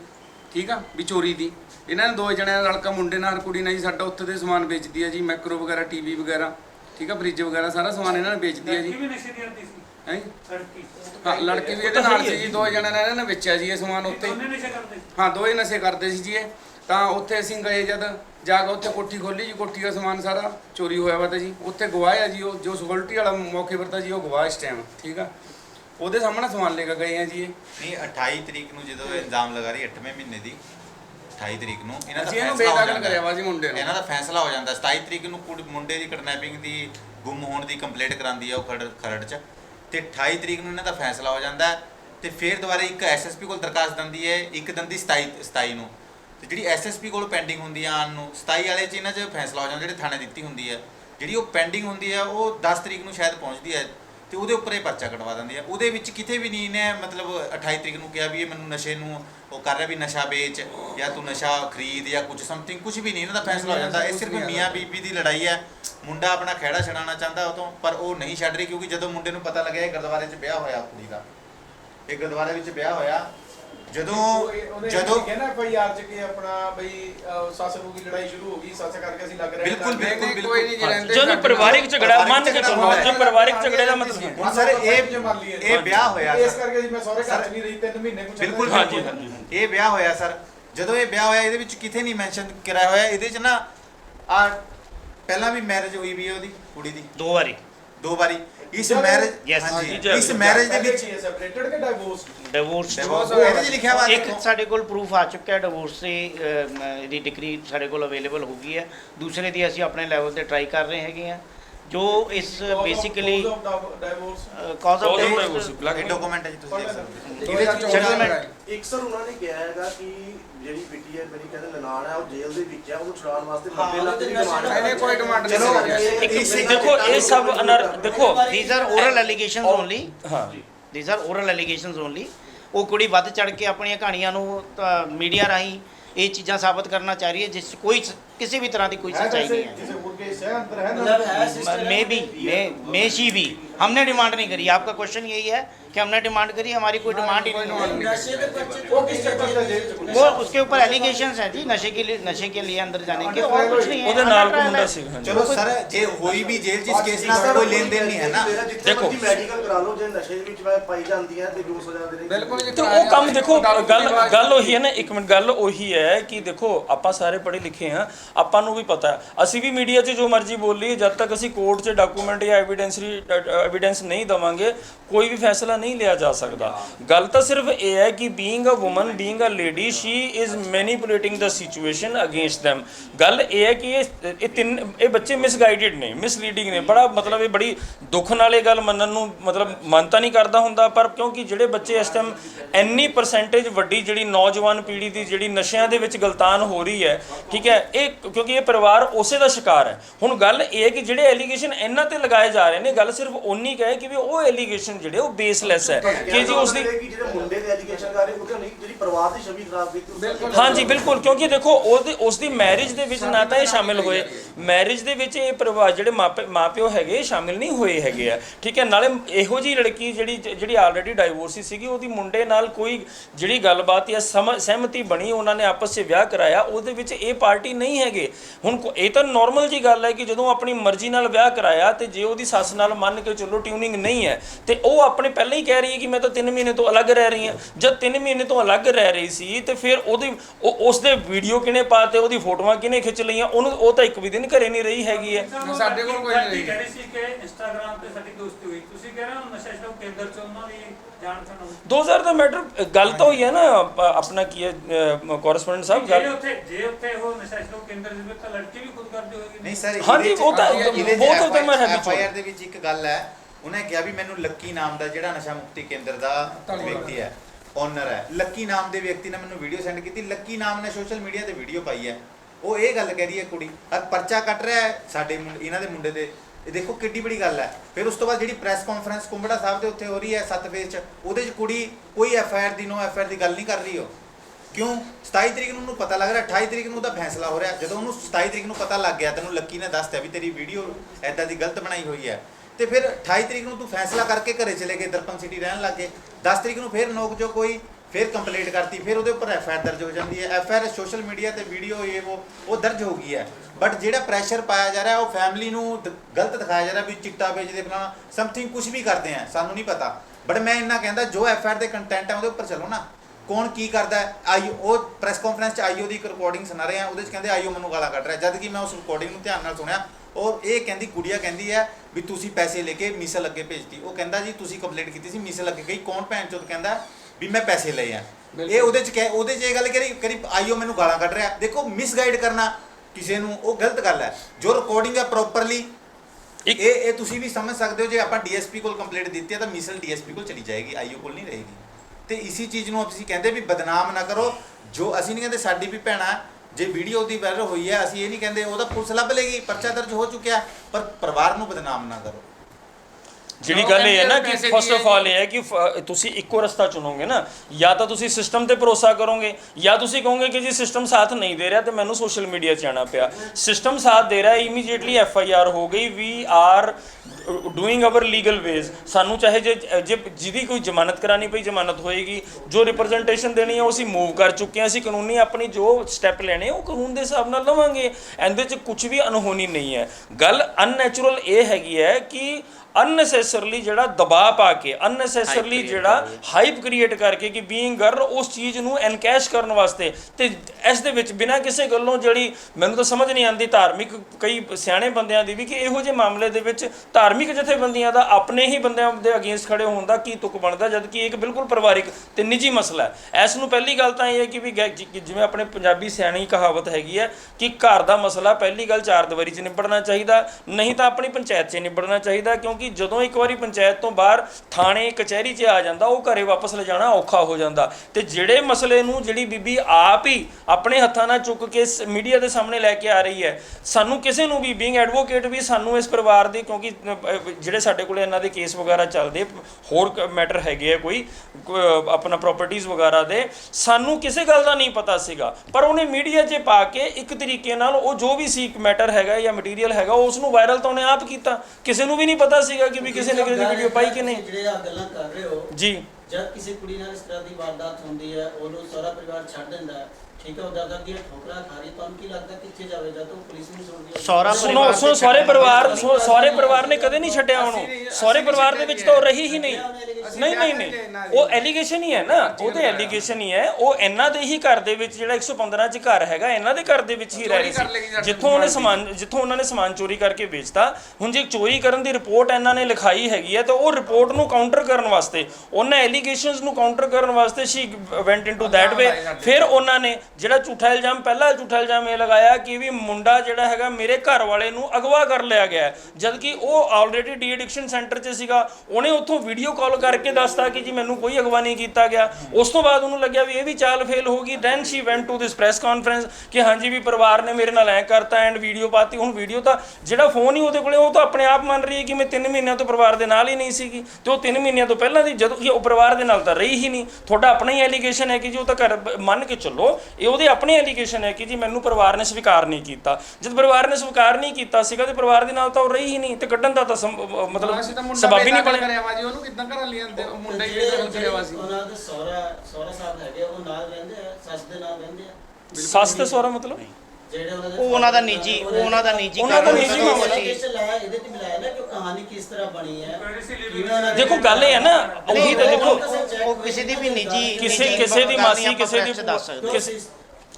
ਠੀਕ ਆ, ਵੀ ਚੋਰੀ ਦੀ। ਇਹਨਾਂ ਨੇ ਦੋ ਜਣਿਆਂ ਦਾ ਲੜਕਾ ਮੁੰਡੇ ਨਾਲ, ਕੁੜੀ ਨਾਲ ਜੀ, ਸਾਡਾ ਉੱਥੇ ਦੇ ਸਮਾਨ ਵੇਚਦੀ ਆ ਜੀ ਮੈਕਰੋ ਵਗੈਰਾ ਟੀਵੀ ਵਗੈਰਾ। ਠੀਕ ਆ ਫ੍ਰਿਜ ਵਗੈਰਾ ਸਾਰਾ ਸਮਾਨ ਇਹਨਾਂ ਨੇ ਵੇਚਦੀ ਆ ਜੀ। ਲੜਕੀ ਵੀ ਨਸ਼ੇ ਦੀ ਆਦੀ ਸੀ। ਹੈ ਲੜਕੀ। ਹਾਂ ਲੜਕੇ ਵੀ ਇਹਦੇ ਨਾਲ ਸੀ ਜੀ ਦੋ ਜਣਿਆਂ ਨੇ ਇਹਨਾਂ ਨੇ ਵੇਚਿਆ ਜੀ ਇਹ ਸਮਾਨ ਉੱਥੇ। ਦੋਨੇ ਨਸ਼ੇ ਕਰਦੇ ਸੀ। ਹਾਂ ਦੋਏ ਨਸ਼ੇ ਕਰਦੇ ਸੀ ਜੀ ਇਹ। ਤਾਂ ਉੱਥੇ ਅਸੀਂ ਗਏ ਜਦ ਜਾ ਕੇ ਉੱਥੇ ਕੋਠੀ ਖੋਲੀ ਜੀ ਕੋਠੀ ਦਾ ਸਮਾਨ ਸਾਰਾ ਚੋਰੀ ਹੋਇਆ ਵਾ ਤੇ ਜੀ। ਉੱਥੇ ਗਵਾਹ ਆ ਜੀ ਉਹ ਜੋ ਸਿਕਿਉਰਿਟੀ ਵਾਲਾ ਮੌਕੇ ਪਰ ਤਾਂ ਜੀ ਉਹ ਗਵਾਹ ਇਸ ਟਾਈਮ ਠੀਕ ਆ। ਉਹਦੇ ਸਾਹਮਣੇ ਸਮਾਨ ਲੈ ਕੇ ਗਏ ਆ ਜੀ ਇਹ। ਨਹੀਂ 28 ਤਰੀਕ ਨੂੰ ਜਦੋਂ ਇਹ ਇਲਜ਼ਾਮ ਲਗਾ ਰਹੀ 8ਵੇਂ ਮਹੀਨੇ ਦੀ 28 ਤਰੀਕ ਨੂੰ। ਇਹਨਾਂ ਦਾ ਅਸੀਂ ਇਹਨੂੰ ਫੈਸਲਾ ਹੋ ਬੇਦਖਲ ਜਾਂਦਾ ਕਰਿਆ ਵਾ। ਜੀ ਮੁੰਡੇ ਨੂੰ। ਇਹਨਾਂ ਦਾ ਫੈਸਲਾ ਹੋ ਜਾਂਦਾ 27 ਤਰੀਕ ਨੂੰ ਕੁੜ- ਮੁੰਡੇ ਦੀ ਕਿਡਨੈਪਿੰਗ ਦੀ ਗੁੰਮ ਹੋਣ ਦੀ ਕੰਪਲੇਂਟ ਕਰਾਂਦੀ ਹੈ ਉਹ ਖਰੜ ਖਰੜ ਚ। ਤੇ 28 ਤਰੀਕ ਨੂੰ ਇਹਨਾਂ ਦਾ ਫੈਸਲਾ ਹੋ ਜਾਂਦਾ ਹੈ। ਤੇ ਫਿਰ ਦੁਬਾਰਾ ਇੱਕ ਐਸਐਸਪੀ ਕੋਲ ਦਰਖਾਸਤ ਦਿੰਦੀ ਹੈ। ਇੱਕ ਦਿਨ ਦੀ 27 27 ਨੂੰ। ਤੇ ਜਿਹੜੀ ਐਸਐਸਪੀ ਕੋਲ ਪੈਂਡਿੰਗ ਹੁੰਦੀ ਆ ਆਉਣ ਨੂੰ 27 ਵਾਲੇ ਚ ਇਹਨਾਂ 'ਚ ਫੈਸਲਾ ਹੋ ਜਾਂਦਾ ਜਿਹੜੇ ਥਾਣੇ ਦਿੱਤੀ ਹੁੰਦੀ ਹੈ ਜਿਹੜੀ ਉਹ ਪੈਂਡਿੰਗ ਹੁੰਦੀ ਹੈ ਉਹ 10 ਤਰੀਕ ਨੂੰ ਸ਼ਾਇਦ ਪਹੁੰਚਦੀ ਹੈ ਤੇ ਉਹਦੇ ਉੱਪਰ ਇਹ ਪਰਚਾ ਕਟਵਾ ਦਿੰਦੀ ਹੈ ਉਹਦੇ ਵਿੱਚ ਕਿਤੇ ਵੀ ਨਹੀਂ ਨੇ ਮਤਲਬ 28 ਤਰੀਕ ਨੂੰ ਕਿਹਾ ਵੀ ਇਹ ਮੈਨੂੰ ਨਸ਼ੇ ਨੂੰ ਉਹ ਕਰ ਰਿਹਾ ਵੀ ਨਸ਼ਾ ਵੇਚ ਜਾਂ ਤੂੰ ਨਸ਼ਾ ਖਰੀਦ ਜਾਂ ਕੁਝ ਸਮਥਿੰਗ ਕੁਝ ਵੀ ਨਹੀਂ ਇਹਨਾਂ ਦਾ ਫੈਸਲਾ ਹੋ ਜਾਂਦਾ। ਇਹ ਸਿਰਫ ਮੀਆਂ ਬੀਬੀ ਦੀ ਲੜਾਈ ਹੈ। ਮੁੰਡਾ ਆਪਣਾ ਖਹਿੜਾ ਛਡਾਉਣਾ ਚਾਹੁੰਦਾ ਉਹ ਤੋਂ ਪਰ ਉਹ ਨਹੀਂ ਛੱਡ ਰਹੀ ਕਿਉਂਕਿ ਜਦੋਂ ਮੁੰਡੇ ਨੂੰ ਪਤਾ ਲੱਗਿਆ ਇਹ ਗੁਰਦੁਆਰੇ 'ਚ ਵਿਆਹ ਹੋਇਆ ਕੁੜੀ ਦਾ। ਇਹ ਗੁਰਦੁਆਰੇ ਵਿੱਚ ਵਿਆਹ ਹੋਇਆ। ਜਦੋਂ ਜਦੋਂ ਆਈ ਆਰ ਚ ਕਿ ਆਪਣਾ ਬਈ ਸੱਸ ਨੂੰ ਕੀ ਲੜਾਈ ਸ਼ੁਰੂ ਹੋ ਗਈ ਸੱਸ ਕਰਕੇ ਅਸੀਂ ਲੱਗ ਰਹੇ ਬਿਲਕੁਲ, ਬਿਲਕੁਲ, ਨਹੀਂ, ਕੋਈ ਨਹੀਂ ਜੀ ਰਹਿੰਦੇ ਜੋ ਨਹੀਂ ਸਾਡੇ ਪਰਿਵਾਰਿਕ। ਝਗੜਾ ਮੰਨ ਕੇ ਪਰਿਵਾਰਿਕ ਚੱਲੋ ਝਗੜਾ ਜੇ ਪਰਿਵਾਰਿਕ ਝਗੜੇ ਦਾ ਮਤਲਬ ਹੈ। ਹੁਣ ਸਰ ਇਹ ਇਹ ਵਿਆਹ ਹੋਇਆ ਇਸ ਕਰਕੇ ਜੀ ਮੈਂ ਸਹੁਰੇ ਘਰ ਚ ਨਹੀਂ ਰਹੀ ਤਿੰਨ ਮਹੀਨੇ ਕੁਝ ਬਿਲਕੁਲ ਹਾਂਜੀ, ਇਹ ਵਿਆਹ ਹੋਇਆ ਸਰ। ਜਦੋਂ ਇਹ ਵਿਆਹ ਹੋਇਆ ਇਹਦੇ ਵਿੱਚ ਕਿਥੇ ਨਹੀਂ ਮੈਂਸ਼ਨ ਕਰਾਇਆ ਹੋਇਆ। ਇਹਦੇ 'ਚ ਨਾ ਆ ਪਹਿਲਾਂ ਵੀ ਮੈਰਿਜ ਹੋਈ ਵੀ ਉਹਦੀ ਕੁੜੀ ਦੀ। ਦੋ ਵਾਰੀ। ਦੋ ਵਾਰੀ। ਇਸ ਮੈਰਿਜ Yes, ਹਾਂਜੀ। ਜੀ, ਇਸ ਮੈਰਿਜ ਦੇ ਵਿੱਚ ਸੈਪਰੇਟਡ ਕਿ ਡਿਵੋਰਸ ਡਿਵੋਰਸ divorce ਇਹਦੇ 'ਚ ਲਿਖਿਆ ਵਾ ਇੱਕ ਦੇਖੋ। ਸਾਡੇ ਕੋਲ ਪ੍ਰੂਫ ਆ ਚੁੱਕਾ ਹੈ ਡਿਵੋਰਸ ਦੀ ਅਮ, ਇਹਦੀ ਡਿਗਰੀ ਸਾਡੇ ਕੋਲ ਅਵੇਲੇਬਲ ਹੋ ਗਈ ਹੈ। ਦੂਸਰੇ ਦੀ ਅਸੀਂ ਆਪਣੇ ਲੈਵਲ ਤੇ ਟਰਾਈ ਕਰ ਰਹੇ ਹੈਗੇ ਆ ਜੋ ਇਸ basically divorce cause of black ਇਹ। ਡਾਕੂਮੈਂਟ ਹੈ ਜੀ ਤੁਸੀਂ ਦੇਖ ਸਕਦੇ ਹੋ। settlement- ਇੱਕ ਸਰ ਉਹਨਾਂ ਨੇ ਕਿਹਾ ਹੈਗਾ ਕਿ ਜਿਹੜੀ ਬਿੱਟੀ ਹੈ ਮੇਰੀ ਕਹਿੰਦੇ ਨਨਾਣ ਹੈ ਉਹ ਜੇਲ੍ਹ ਦੇ ਵਿੱਚ ਹੈ ਉਹਨੂੰ ਛੁਡਾਉਣ ਵਾਸਤੇ 90 ਲੱਖ ਦੀ ਡਿਮਾਂਡ ਇਹਨੇ ਕੋਈ ਡਿਮਾਂਡ ਨਹੀਂ ਦੇਖੋ ਇਹ ਸਭ ਅਨਰ ਦੇਖੋ these are oral allegations only ਹਾਂ। These are oral allegations only ਉਹ ਕੁੜੀ ਵੱਧ ਚੜ ਕੇ ਆਪਣੀਆਂ ਕਹਾਣੀਆਂ ਨੂੰ ਮੀਡੀਆ ਰਾਹੀਂ ਇਹ ਚੀਜ਼ਾਂ ਸਾਬਤ ਕਰਨਾ ਚਾਹ ਰਹੀ ਹੈ ਜਿਸ 'ਚ ਕੋਈ किसी भी तरह की कोई सच्चाई नहीं है मतलब है sister maybe may she भी हमने डिमांड नहीं करी आपका क्वेश्चन यही है कि हमने डिमांड करी हमारी कोई डिमांड ही नहीं है ਉਹ ਕਿਸ ਚੱਕਰ ਦਾ ਜੇਲ੍ਹ ਚ ਪੁਲਿਸ वो उसके ऊपर एलिगेशंस हैं जी नशे के लिए नशे के लिए अंदर जाने के और कुछ नहीं है ਉਹਦੇ ਨਾਲ ਕੋਈ ਮੁੰਡਾ ਸੀ ਹਾਂਜੀ ਚਲੋ ਸਰ ਜੇ ਹੋਈ ਵੀ ਜੇਲ੍ਹ 'ਚ ਇਸ ਕੇਸ ਨਾਲ ਤਾਂ ਕੋਈ ਲੈਣ ਦੇਣ ਨਹੀਂ ਹੈ ਨਾ ਜਿੱਥੇ ਦੇਖੋ। ਮਰਜ਼ੀ ਮੈਡੀਕਲ ਕਰਾ ਲਓ ਜੇ ਨਸ਼ੇ ਦੇ ਵਿੱਚ ਮੈਂ ਪਾਈ ਜਾਂਦੀ ਹੈ ਤੇ ਜੋ ਸਜ਼ਾ ਦੇ ਰਹੀ ਬਿਲਕੁਲ ਜੀ ਤੇ ਉਹ ਕੰਮ ਦੇਖੋ ਗੱਲ ਗੱਲ ਉਹੀ ਹੈ ਨਾ ਇੱਕ ਮਿੰਟ ਗੱਲ ਉਹੀ ਹੈ ਕਿ ਦੇਖੋ ਆਪਾਂ ਸਾਰੇ ਪੜ੍ਹੇ ਲਿਖੇ ਹਾਂ ਆਪਾਂ ਨੂੰ ਵੀ ਪਤਾ ਹੈ ਅਸੀਂ ਵੀ ਮੀਡੀਆ 'ਚ ਜੋ ਮਰਜ਼ੀ ਬੋਲੀਏ ਜਦ ਤੱਕ ਅਸੀਂ ਕੋਰਟ 'ਚ ਡਾਕੂਮੈਂਟ ਜਾਂ ਐਵੀਡੈਂਸਰੀ ਐਵੀਡੈਂਸ ਨਹੀਂ ਦਵਾਂਗੇ, ਕੋਈ ਵੀ ਫੈਸਲਾ ਨਹੀਂ ਲਿਆ ਜਾ ਸਕਦਾ। ਗੱਲ ਤਾਂ ਸਿਰਫ ਇਹ ਹੈ ਕਿ being a woman being a lady she is manipulating the situation against them ਗੱਲ ਇਹ ਹੈ ਕਿ ਇਹ ਇਹ ਤਿੰਨ ਇਹ ਬੱਚੇ ਮਿਸਗਾਈਡਡ ਨੇ ਮਿਸਲੀਡਿੰਗ ਨੇ। ਬੜਾ ਮਤਲਬ ਇਹ ਬੜੀ ਦੁੱਖ ਨਾਲ ਇਹ ਗੱਲ ਮੰਨਣ ਨੂੰ ਮਤਲਬ ਮਨ ਤਾਂ ਨਹੀਂ ਕਰਦਾ ਹੁੰਦਾ, ਪਰ ਕਿਉਂਕਿ ਜਿਹੜੇ ਬੱਚੇ ਇਸ ਟਾਈਮ ਇੰਨੀ ਪਰਸੈਂਟੇਜ ਵੱਡੀ ਜਿਹੜੀ ਨੌਜਵਾਨ ਪੀੜ੍ਹੀ ਦੀ ਜਿਹੜੀ ਨਸ਼ਿਆਂ ਦੇ ਵਿੱਚ ਗਲਤਾਨ ਹੋ ਰਹੀ ਹੈ, ਠੀਕ ਹੈ, ਇਹ ਕਿਉਂਕਿ ਇਹ ਪਰਿਵਾਰ ਉਸੇ ਦਾ ਸ਼ਿਕਾਰ ਹੈ। ਹੁਣ ਗੱਲ ਇਹ ਹੈ ਕਿ ਜਿਹੜੇ ਐਲੀਗੇਸ਼ਨ ਇਹਨਾਂ ਤੇ ਲਗਾਏ ਜਾ ਰਹੇ ਨੇ, ਗੱਲ ਸਿਰਫ ਓਨੀ ਕਹੇ ਕਿ ਵੀ ਉਹ ਐਲੀਗੇਸ਼ਨ ਜਿਹੜੇ ਉਹ ਬੇਸਲੈਸ ਹੈ। ਕਿ ਜੀ ਉਸ ਦੀ ਜਿਹੜੇ ਮੁੰਡੇ ਦੇ ਐਜੂਕੇਸ਼ਨ ਕਰ ਰਹੇ ਉਹਦੇ ਨਹੀਂ ਜਿਹੜੀ ਪਰਿਵਾਰ ਦੀ ਛਵੀ ਖਰਾਬ ਕੀਤੀ ਹਾਂਜੀ ਬਿਲਕੁਲ ਕਿਉਂਕਿ ਦੇਖੋ ਉਹਦੇ ਉਸ ਦੀ ਮੈਰਿਜ ਦੇ ਵਿੱਚ ਨਾ ਤਾਂ ਇਹ ਸ਼ਾਮਿਲ ਹੋਏ। ਮੈਰਿਜ ਦੇ ਵਿੱਚ ਇਹ ਪਰਿਵਾਰ ਜਿਹੜੇ ਮਾਪੇ ਮਾਪਿਓ ਹੈਗੇ ਸ਼ਾਮਿਲ ਨਹੀਂ ਹੋਏ ਹੈਗੇ ਆ। ਠੀਕ ਹੈ ਨਾਲੇ ਇਹੋ ਜੀ ਲੜਕੀ ਜਿਹੜੀ ਜਿਹੜੀ ਆਲਰੇਡੀ ਡਾਈਵੋਰਸੀ ਸੀਗੀ ਉਹਦੀ ਮੁੰਡੇ ਨਾਲ ਕੋਈ ਜਿਹੜੀ ਗੱਲਬਾਤ ਜਾਂ ਸਮ- ਸਹਿਮਤੀ ਬਣੀ ਉਹਨਾਂ ਨੇ ਆਪਸ 'ਚ ਵਿਆਹ ਕਰਾਇਆ ਉਹਦੇ ਵਿੱਚ ਇਹ ਪਾਰਟੀ ਨਹੀਂ ਹੈਗੇ। ਹੁਣ ਇਹ ਤਾਂ ਨਾਰਮਲ ਜੀ ਗੱਲ ਹੈ ਕਿ ਜਦੋਂ ਆਪਣੀ ਮਰਜ਼ੀ ਨਾਲ ਵਿਆਹ ਕਰਾਇਆ ਤੇ ਜੇ ਉਹਦੀ ਸੱਸ ਨਾਲ ਮੰਨ ਕੇ ਚੱਲੋ ਟਿਊਨਿੰਗ ਨਹੀਂ ਹੈ ਤੇ ਉਹ ਆਪਣੇ ਪਹਿਲਾਂ ਹੀ ਕਹਿ ਰਹੀ ਹੈ ਕਿ ਮੈਂ ਤਾਂ 3 ਮਹੀਨੇ ਤੋਂ ਅਲੱਗ ਰਹਿ ਰਹੀ ਹਾਂ। ਜਦ 3 ਮਹੀਨੇ ਤੋਂ ਅਲੱਗ ਰਹਿ ਰਹੀ ਸੀ ਤੇ ਫਿਰ ਉਹਦੀ ਉਹ- ਉਸ ਦੇ ਵੀਡੀਓ ਕਿਨੇ ਪਾਤੇ ਉਹਦੀ ਫੋਟੋਆਂ ਕਿਨੇ ਖਿੱਚ ਲਈਆਂ ਉਹਨੂੰ ਉਹ ਤਾਂ ਇੱਕ ਵੀ ਦਿਨ ਘਰੇ ਨਹੀਂ ਰਹੀ ਹੈਗੀ ਹੈ। ਸਾਡੇ ਕੋਲ ਕੋਈ ਨਹੀਂ। ਕਹਿ ਰਹੀ ਸੀ ਕਿ ਇੰਸਟਾਗ੍ਰam ਤੇ ਸਾਡੀ ਦੋਸਤੀ ਹੋਈ। ਤੁਸੀਂ ਕਹਿ ਰਹੇ ਹੋ ਨਸ਼ਾ ਛਡਾਊ ਕੇਂਦਰ ਚ ਉਹਨਾਂ ਦੀ ਜਾਣ ਪਛਾਣ ਹੋਈ। 2000 ਦਾ ਮੈਟਰ ਗੱਲ ਤਾਂ ਹੋਈ ਹੈ ਨਾ ਆਪਣਾ ਕੀ ਹੈ ਕੋਰਸਪੋਂਡੈਂਟ ਸਾਹਿਬ ਜੇ ਗੱਲ ਉੱਥੇ ਜੇ ਉੱਥੇ ਉਹ ਨਸ਼ਾ ਛਡਾਊ ਕੇਂਦਰ ਦੇ ਵਿੱਚ ਤਾਂ ਲੜਕੀ ਵੀ ਖੁਦ ਕਰਦੀ ਹੋਏਗੀ। ਨਹੀਂ ਸਰ ਹਾਂਜੀ, ਉਹ ਤਾਂ- ਉਹ ਤਾਂ ਮੈਂ ਦੇ ਵਿੱਚ ਇੱਕ ਗੱਲ ਹੈ ਉਹਨੇ ਕਿਹਾ ਵੀ ਮੈਨੂੰ ਲੱਕੀ ਨਾਮ ਦਾ ਜਿਹੜਾ ਨਸ਼ਾ ਮੁਕਤੀ ਕੇਂਦਰ ਦਾ ਵਿਅਕਤੀ ਹੈ ਓਨਰ ਹੈ। ਲੱਕੀ ਨਾਮ ਦੇ ਵਿਅਕਤੀ ਨੇ ਮੈਨੂੰ ਵੀਡੀਓ ਸੈਂਡ ਕੀਤੀ। ਲੱਕੀ ਨਾਮ ਨੇ ਸੋਸ਼ਲ ਮੀਡੀਆ ਤੇ ਵੀਡੀਓ ਪਾਈ ਹੈ। ਉਹ ਇਹ ਗੱਲ ਕਹਿ ਰਹੀ ਹੈ ਕੁੜੀ ਅਰ ਪਰਚਾ ਕੱਟ ਰਿਹਾ ਹੈ ਸਾਡੇ ਇਹਨਾਂ ਦੇ ਮੁੰਡੇ ਦੇ। ਇਹ ਦੇਖੋ ਕਿੱਡੀ ਬੜੀ ਗੱਲ ਹੈ। ਫਿਰ ਉਸ ਤੋਂ ਬਾਅਦ ਜਿਹੜੀ ਪ੍ਰੈਸ ਕਾਨਫਰੰਸ ਕੁੰਬੜਾ ਸਾਹਿਬ ਦੇ ਉੱਤੇ ਹੋ ਰਹੀ ਹੈ ਸੱਤ ਫੇਸ ਚ ਉਹਦੇ ਚ ਕੁੜੀ ਕੋਈ ਐਫ ਆਈ ਆਰ ਦੀ ਨੋ ਐਫ ਆਈ ਆਰ ਦੀ ਗੱਲ ਨਹੀਂ ਕਰ ਰਹੀ ਉਹ। ਕਿਉਂ? 27 ਤਰੀਕ ਨੂੰ ਉਹਨੂੰ ਪਤਾ ਲੱਗ ਰਿਹਾ 28 ਤਰੀਕ ਨੂੰ ਉਹਦਾ ਫੈਸਲਾ ਹੋ ਰਿਹਾ। ਜਦੋਂ ਉਹਨੂੰ 27 ਤਰੀਕ ਨੂੰ ਪਤਾ ਲੱਗ ਗਿਆ ਤੈਨੂੰ ਲੱਕੀ ਨੇ ਦੱਸਤਾ ਵੀ ਤੇਰੀ ਵੀਡੀਓ ਐਦਾਂ ਦੀ ਗਲਤ ਬਣਾਈ ਹੋਈ ਹੈ। ਤੇ ਫਿਰ 28 ਤਰੀਕ ਨੂੰ ਤੂੰ ਫੈਸਲਾ ਕਰਕੇ ਘਰੇ ਚਲੇ ਗਏ, ਦਰਪਨ ਸਿਟੀ ਰਹਿਣ ਲੱਗ ਗਏ। 10 ਤਰੀਕ ਨੂੰ ਫਿਰ ਨੋਕ ਜੋ ਕੋਈ, ਫਿਰ ਕੰਪਲੇਂਟ ਕਰਤੀ, ਫਿਰ ਉਹਦੇ ਉੱਪਰ ਐਫ ਆਈ ਆਰ ਦਰਜ ਹੋ ਜਾਂਦੀ ਹੈ। F I R social media ਤੇ ਵੀਡੀਓ ਇਹ ਉਹ ਉਹ ਦਰਜ ਹੋ ਗਈ ਹੈ। ਬਟ ਜਿਹੜਾ ਪ੍ਰੈਸ਼ਰ ਪਾਇਆ ਜਾ ਰਿਹਾ, ਉਹ ਫੈਮਿਲੀ ਨੂੰ ਗਲਤ ਦਿਖਾਇਆ ਜਾ ਰਿਹਾ ਵੀ ਚਿੱਟਾ ਵੇਚਦੇ ਫਲਾਣਾ ਸਮਥਿੰਗ ਕੁਝ ਵੀ ਕਰਦੇ ਆ, ਸਾਨੂੰ ਨਹੀਂ ਪਤਾ। ਬਟ ਮੈਂ ਇੰਨਾ ਕਹਿੰਦਾ, ਜੋ ਐਫ ਆਈ ਆਰ ਦੇ ਕੰਟੈਂਟ ਹੈ ਉਹਦੇ ਉੱਪਰ ਚਲੋ ਨਾ। ਕੌਣ ਕੀ ਕਰਦਾ ਆਈਓ ਉਹ ਪ੍ਰੈਸ ਕਾਨਫਰੰਸ ਚ ਆਈਓ ਦੀ ਇੱਕ ਰਿਕਾਰਡਿੰਗ ਸੁਣਾ ਰਹੇ ਆ, ਉਹਦੇ ਚ ਕਹਿੰਦੇ ਆਈਓ ਮੈਨੂੰ ਗਾਲਾਂ ਕੱਢ ਰਿਹਾ। ਜਦ ਕਿ ਮੈਂ ਉਸ ਰਿਕਾਰਡਿੰਗ ਨੂੰ ਧਿਆਨ ਨਾਲ ਸੁਣਿਆ ਔਰ ਇਹ ਕਹਿੰਦੀ ਕੁੜੀਆ ਕਹਿੰਦੀ ਹੈ ਵੀ ਤੁਸੀਂ ਪੈਸੇ ਲੈ ਕੇ ਮਿਸਲ ਅੱਗੇ ਭੇਜਤੀ। ਉਹ ਕਹਿੰਦਾ ਜੀ ਤੁਸੀਂ ਕੰਪਲੇਂਟ ਕੀਤੀ ਸੀ ਮਿਸਲ ਅੱਗੇ ਗਈ। ਕੌਣ ਭੈਣ ਚੋਦ ਕਹਿੰਦਾ ਵੀ ਮੈਂ ਪੈਸੇ ਲਏ ਆ। ਇਹ ਉਹਦੇ ਚ ਕਹਿ ਉਹਦੇ ਚ ਇਹ ਗੱਲ ਕਰੀ ਕਰੀ ਆਈਓ ਮੈਨੂੰ ਗਾਲਾਂ ਕੱਢ ਰਿਹਾ। ਦੇਖੋ ਮਿਸਗਾਈਡ ਕਰਨਾ ਕਿਸੇ ਨੂੰ ਉਹ ਗਲਤ ਗੱਲ ਹੈ। ਜੋ ਰਿਕਾਰਡਿੰਗ ਹੈ ਪ੍ਰੋਪਰਲੀ ਇਹ ਇਹ ਤੁਸੀਂ ਵੀ ਸਮਝ ਸਕਦੇ ਹੋ ਜੇ ਆਪਾਂ ਡੀਐਸਪੀ ਕੋਲ ਕੰਪਲੇਂਟ ਦਿੱਤੀ ਹੈ ਤਾਂ ਮਿਸਲ ਡੀਐਸਪੀ ਕੋਲ ਚਲੀ ਜਾਏਗੀ ਆਈਓ ਕੋਲ ਨਹੀਂ ਰਹੇਗੀ। ਤੇ ਇਸੀ ਚੀਜ਼ ਨੂੰ ਅਸੀਂ ਕਹਿੰਦੇ ਵੀ ਬਦਨਾਮ ਨਾ ਕਰੋ। ਜੋ ਅਸੀਂ ਨਹੀਂ ਕਹਿੰਦੇ ਸਾਡੀ ਵੀ ਭੈਣਾ ਜੇ ਵੀਡੀਓ ਦੀ ਵਾਇਰਲ ਹੋਈ ਹੈ, ਅਸੀਂ ਇਹ ਨਹੀਂ ਕਹਿੰਦੇ ਉਹਦਾ ਪੁਲਿਸ ਲੱਭ ਲੇਗੀ, ਪਰਚਾ ਦਰਜ ਹੋ ਚੁੱਕਿਆ, ਪਰ ਪਰਿਵਾਰ ਨੂੰ ਬਦਨਾਮ ਨਾ ਕਰੋ। ਜਿਹੜੀ ਗੱਲ ਇਹ ਹੈ ਨਾ ਕਿ ਫਸਟ ਆਫ ਆਲ ਇਹ ਹੈ ਕਿ ਤੁਸੀਂ ਇੱਕੋ ਰਸਤਾ ਚੁਣੋਗੇ ਨਾ। ਜਾਂ ਤਾਂ ਤੁਸੀਂ ਸਿਸਟਮ ਤੇ ਭਰੋਸਾ ਕਰੋਗੇ ਜਾਂ ਤੁਸੀਂ ਕਹੋਗੇ ਕਿ ਜੀ ਸਿਸਟਮ ਸਾਥ ਨਹੀਂ ਦੇ ਰਿਹਾ ਤੇ ਮੈਨੂੰ ਸੋਸ਼ਲ ਮੀਡੀਆ 'ਚ ਆਣਾ ਪਿਆ। ਸਿਸਟਮ ਸਾਥ ਦੇ ਰਿਹਾ ਇਮੀਡੀਏਟਲੀ ਐਫ ਆਈ ਆਰ ਹੋ ਗਈ we are doing our legal ways ਸਾਨੂੰ ਚਾਹੇ ਜੇ ਜੇ ਜਿਹਦੀ ਕੋਈ ਜ਼ਮਾਨਤ ਕਰਾਣੀ ਪਈ ਜ਼ਮਾਨਤ ਹੋਏਗੀ। ਜੋ ਰਿਪਰੈਜ਼ੈਂਟੇਸ਼ਨ ਦੇਣੀ ਹੈ ਉਹ ਅਸੀਂ ਮੂਵ ਕਰ ਚੁੱਕੇ ਹਾਂ। ਅਸੀਂ ਕਾਨੂੰਨੀ ਆਪਣੀ ਜੋ ਸਟੈਪ ਲੈਣੇ ਉਹ ਕਾਨੂੰਨ ਦੇ ਹਿਸਾਬ ਨਾਲ ਲਵਾਂਗੇ। ਇਹਦੇ 'ਚ ਕੁਝ ਵੀ ਅਨਹੋਣੀ ਨਹੀਂ ਹੈ। ਗੱਲ ਅਨਨੈਚੁਰਲ ਇਹ ਹੈਗੀ ਹੈ ਕਿ unnecessary ਅਨਨੈਸੈਸਰਲੀ ਜਿਹੜਾ ਦਬਾਅ ਪਾ ਕੇ ਅਨਨੈਸੈਸਰਲੀ ਜਿਹੜਾ ਹਾਈਪ ਕ੍ਰੀਏਟ ਕਰਕੇ ਕਿ ਬੀਇੰਗ ਗਰਲ ਉਸ ਚੀਜ਼ ਨੂੰ ਐਨਕੈਸ਼ ਕਰਨ ਵਾਸਤੇ। ਤੇ ਇਸ ਦੇ ਵਿੱਚ ਬਿਨਾਂ ਕਿਸੇ ਗੱਲੋਂ ਜਿਹੜੀ ਮੈਨੂੰ ਤਾਂ ਸਮਝ ਨਹੀਂ ਆਉਂਦੀ ਧਾਰਮਿਕ ਕਈ ਸਿਆਣੇ ਬੰਦਿਆਂ ਦੀ ਵੀ ਕਿ ਇਹੋ ਜਿਹੇ ਮਾਮਲੇ ਦੇ ਵਿੱਚ ਧਾਰਮਿਕ ਜਥੇਬੰਦੀਆਂ ਦਾ ਆਪਣੇ ਹੀ ਬੰਦਿਆਂ ਦੇ ਅਗੇਂਸਟ ਖੜੇ ਹੋਣ ਦਾ ਕੀ ਤੁਕ ਬਣਦਾ ਜਦ ਕਿ ਇਹ ਇੱਕ ਬਿਲਕੁਲ ਪਰਿਵਾਰਿਕ ਤੇ ਨਿੱਜੀ ਮਸਲਾ ਹੈ। ਇਸ ਨੂੰ ਪਹਿਲੀ ਗੱਲ ਤਾਂ ਇਹ ਹੈ ਕਿ ਵੀ ਜਿਵੇਂ ਆਪਣੇ ਪੰਜਾਬੀ ਸਿਆਣੀ ਕਹਾਵਤ ਹੈਗੀ ਹੈ ਕਿ ਘਰ ਦਾ ਮਸਲਾ ਪਹਿਲੀ ਗੱਲ ਚਾਰ ਦੀਵਾਰੀ 'ਚ ਨਿਬੜਨਾ ਚਾਹੀਦਾ ਨਹੀਂ ਤਾਂ ਆਪਣੀ ਪੰਚਾਇਤ 'ਚ ਨਿਬੜਨਾ ਚਾਹੀਦਾ ਕਿਉਂਕਿ ਜਦੋਂ ਇੱਕ ਵਾਰੀ ਪੰਚਾਇਤ ਤੋਂ ਬਾਹਰ ਥਾਣੇ, ਕਚਹਿਰੀ 'ਚ ਆ ਜਾਂਦਾ, ਉਹ ਘਰੇ ਵਾਪਸ ਲਿਜਾਣਾ ਔਖਾ ਹੋ ਜਾਂਦਾ। ਤੇ ਜਿਹੜੇ ਮਸਲੇ ਨੂੰ ਜਿਹੜੀ ਬੀਬੀ ਆਪ ਹੀ ਆਪਣੇ ਹੱਥਾਂ ਨਾਲ ਚੁੱਕ ਕੇ ਮੀਡੀਆ ਦੇ ਸਾਹਮਣੇ ਲੈ ਕੇ ਆ ਰਹੀ ਹੈ, ਸਾਨੂੰ ਕਿਸੇ ਨੂੰ ਵੀ ਬੀਇੰਗ ਐਡਵੋਕੇਟ ਵੀ ਸਾਨੂੰ ਇਸ ਪਰਿਵਾਰ ਦੀ, ਕਿਉਂਕਿ ਜਿਹੜੇ ਸਾਡੇ ਕੋਲੇ ਇਹਨਾਂ ਦੇ ਕੇਸ ਵਗੈਰਾ ਚੱਲਦੇ, ਹੋਰ ਮੈਟਰ ਹੈਗੇ ਆ ਕੋਈ ਆਪਣਾ ਪ੍ਰਾਪਰਟੀਆਂ ਵਗੈਰਾ ਦੇ, ਸਾਨੂੰ ਕਿਸੇ ਗੱਲ ਦਾ ਨਹੀਂ ਪਤਾ ਸੀਗਾ। ਪਰ ਉਹਨੇ ਮੀਡੀਆ 'ਚ ਪਾ ਕੇ ਇੱਕ ਤਰੀਕੇ ਨਾਲ ਉਹ ਜੋ ਵੀ ਸੀ ਮੈਟਰ ਹੈਗਾ ਜਾਂ ਮਟੀਰੀਅਲ ਹੈਗਾ, ਉਸ ਨੂੰ ਵਾਇਰਲ ਤਾਂ ਉਹਨੇ ਆਪ ਕੀਤਾ। ਕਿਸੇ ਨੂੰ ਵੀ ਨਹੀਂ ਪਤਾ ਸੀਗਾ ਕਿ ਵੀ ਕਿਸੇ ਨੇ ਕਿਸੇ ਦੀ ਵੀਡੀਓ ਪਾਈ ਕਿ ਨਹੀਂ? ਜਿਹੜੇ ਆ ਗੱਲਾਂ ਕਰ ਰਹੇ ਹੋ ਜੀ। ਜਦ ਕਿਸੇ ਕੁੜੀ ਨਾਲ ਇਸ ਤਰ੍ਹਾਂ ਦੀ ਵਾਰਦਾਤ ਹੁੰਦੀ ਹੈ ਉਹਨੂੰ ਸਾਰਾ ਪਰਿਵਾਰ ਛੱਡ ਦਿੰਦਾ ਹੈ ਠੀਕ ਹੈ ਉਹ ਦਾਦਾ ਦੀਆਂ ਠੋਕਰਾਂ ਖਾ ਰਹੀ ਤੁਹਾਨੂੰ ਕੀ ਲੱਗਦਾ ਕਿੱਥੇ ਜਾਵੇ ਜਦ ਉਹ ਪੁਲਿਸ ਨੂੰ ਸੁਣਦੀ ਹੈ ਸਹੁਰਾ ਸੁਣੋ ਸੁਣੋ ਛੱਡਿਆ ਪਰਿਵਾਰ ਨਹੀਂ, ਸੁ- ਸਾਰੇ ਪਰਿਵਾਰ ਨੇ ਕਦੇ ਨਹੀਂ ਛੱਡਿਆ ਉਹਨੂੰ। ਅਸੀਂ ਪਰਿਵਾਰ ਦੇ ਵਿੱਚ ਤਾਂ ਉਹ ਰਹੀ ਹੀ ਨਹੀਂ। ਨਹੀਂ ਨਹੀਂ ਨਹੀਂ। ਉਹ ਐਲੀਗੇਸ਼ਨ ਹੀ ਹੈ ਨਾ। ਉਹ ਤੇ ਐਲੀਗੇਸ਼ਨ ਹੀ। ਹੈ ਉਹ ਇਹਨਾਂ ਦੇ ਹੀ ਘਰ ਦੇ ਵਿੱਚ ਜਿਹੜਾ 115 ਚ ਘਰ ਹੈਗਾ ਇਹਨਾਂ ਦੇ ਘਰ ਦੇ ਵਿੱਚ ਹੀ ਰਹਿ ਸੀ। ਜਿੱਥੋਂ ਉਹਨੇ ਸਮਾਨ ਸਮਾਨ ਜਿੱਥੋਂ ਉਹਨਾਂ ਨੇ ਸਮਾਨ ਚੋਰੀ ਕਰਕੇ ਵੇਚਤਾ। ਹੁਣ ਜੇ ਚੋਰੀ ਕਰਨ ਦੀ ਰਿਪੋਰਟ ਇਹਨਾਂ ਨੇ ਲਿਖਾਈ ਹੈਗੀ ਹੈ ਤਾਂ ਉਹ ਰਿਪੋਰਟ ਨੂੰ ਕਾਊਂਟਰ ਕਰਨ ਵਾਸਤੇ ਉਹਨਾਂ ਐਲੀਗੇਸ਼ਨਸ ਨੂੰ ਕਾਊਂਟਰ ਕਰਨ ਵਾਸਤੇ she went into that way ਫਿਰ ਉਹਨਾਂ ਨੇ ਜਿਹੜਾ ਝੂਠਾ ਇਲਜ਼ਾਮ, ਪਹਿਲਾ ਝੂਠਾ ਇਲਜ਼ਾਮ ਇਹ ਲਗਾਇਆ ਕਿ ਵੀ ਮੁੰਡਾ ਜਿਹੜਾ ਹੈਗਾ ਮੇਰੇ ਘਰ ਵਾਲੇ ਨੂੰ ਅਗਵਾ ਕਰ ਲਿਆ ਗਿਆ ਜਦਕਿ ਉਹ ਆਲਰੇਡੀ ਡੀ ਐਡਿਕਸ਼ਨ ਸੈਂਟਰ 'ਚ ਸੀਗਾ, ਉਹਨੇ ਉੱਥੋਂ ਵੀਡੀਓ ਕਾਲ ਕਰਕੇ ਦੱਸਤਾ ਕਿ ਜੀ ਮੈਨੂੰ ਕੋਈ ਅਗਵਾ ਨਹੀਂ ਕੀਤਾ ਗਿਆ। ਉਸ ਤੋਂ ਬਾਅਦ ਉਹਨੂੰ ਲੱਗਿਆ ਵੀ ਇਹ ਵੀ ਚਾਲ ਫੇਲ ਹੋ ਗਈ। Then she went to this press conference ਕਿ ਹਾਂਜੀ ਵੀ ਪਰਿਵਾਰ ਨੇ ਮੇਰੇ ਨਾਲ ਐ ਕਰਤਾ ਐਂਡ ਵੀਡੀਓ ਪਾਤੀ। ਹੁਣ ਵੀਡੀਓ ਤਾਂ ਜਿਹੜਾ ਫੋਨ ਹੀ ਉਹਦੇ ਕੋਲੇ, ਉਹ ਤਾਂ ਆਪਣੇ ਆਪ ਮੰਨ ਰਹੀ ਹੈ ਕਿ ਮੈਂ 3 ਮਹੀਨਿਆਂ ਤੋਂ ਪਰਿਵਾਰ ਦੇ ਨਾਲ ਹੀ ਨਹੀਂ ਸੀਗੀ। ਤੇ ਉਹ 3 ਮਹੀਨਿਆਂ ਤੋਂ ਪਹਿਲਾਂ ਦੀ ਜਦੋਂ ਕਿ ਉਹ ਪਰਿਵਾਰ ਦੇ ਨਾਲ ਤਾਂ ਰਹੀ ਹੀ ਨਹੀਂ। ਤੁਹਾਡਾ ਆਪਣਾ ਹੀ ਐਲੀਗੇਸ਼ਨ ਹੈ ਕਿ ਜੀ ਉਹ ਤਾਂ ਘਰ ਮੰਨ ਕੇ ਚੱਲੋ, ਇਹ ਉਹਦੇ ਆਪਣੇ ਐਲੀਗੇਸ਼ਨ ਹੈ ਕਿ ਜੀ ਮੈਨੂੰ ਪਰਿਵਾਰ ਨੇ ਸਵੀਕਾਰ ਨਹੀਂ ਕੀਤਾ। ਜਦ ਪਰਿਵਾਰ ਨੇ ਸਵੀਕਾਰ ਨਹੀਂ ਕੀਤਾ ਸੀਗਾ ਤੇ ਪਰਿਵਾਰ ਦੇ ਨਾਲ ਤਾਂ ਉਹ ਰਹੀ ਹੀ ਨਹੀਂ ਤੇ ਕੱਢਣ ਦਾ ਤਾਂ ਮਤਲਬ ਸਬਬ ਹੀ ਨਹੀਂ ਬਣਿਆ। ਕਰਿਆ ਵਾ ਜੀ ਉਹਨੂੰ ਕਿੱਦਾਂ ਘਰਾਂ ਲਈ ਆਂਦੇ ਉਹ ਮੁੰਡਾ ਹੀ ਬੇਦਖਲ ਕਰਿਆ ਵਾ ਸੀ। ਉਹਨਾਂ ਦੇ ਸਹੁਰਾ ਸਹੁਰਾ ਸਾਹਿਬ ਹੈਗੇ ਉਹ ਨਾਲ ਰਹਿੰਦੇ ਆ ਸੱਸ ਦੇ ਨਾਲ ਰਹਿੰਦੇ ਆ। ਸੱਸ ਤੇ ਸਹੁਰਾ ਮਤਲਬ? ਜਿਹੜੇ ਉਹਨਾਂ ਦੇ ਉਹ ਉਹਨਾਂ ਦਾ ਨਿੱਜੀ ਉਹ ਉਹਨਾਂ ਦਾ ਨਿੱਜੀ ਉਹਨਾਂ ਦਾ ਨਿੱਜੀ ਮਾਮਲਾ। ਸੀ। ਇਹਦੇ ਤੇ ਮਿਲਾਇਆ ਨਾ ਕਿ ਕਹਾਣੀ ਕਿਸ ਤਰ੍ਹਾਂ ਬਣੀ ਹੈ। ਦੇਖੋ ਗੱਲ ਇਹ ਹੈ ਨਾ ਉਹੀ ਤਾਂ ਦੇਖੋ। ਉਹ- ਕਿਸੇ ਦੀ ਵੀ ਨਿੱਜੀ ਕਿਸੇ ਕਿਸੇ ਦੀ ਮਾਸੀ ਕਿਸੇ ਦੀ ਦੱਸ ਸਕਦੇ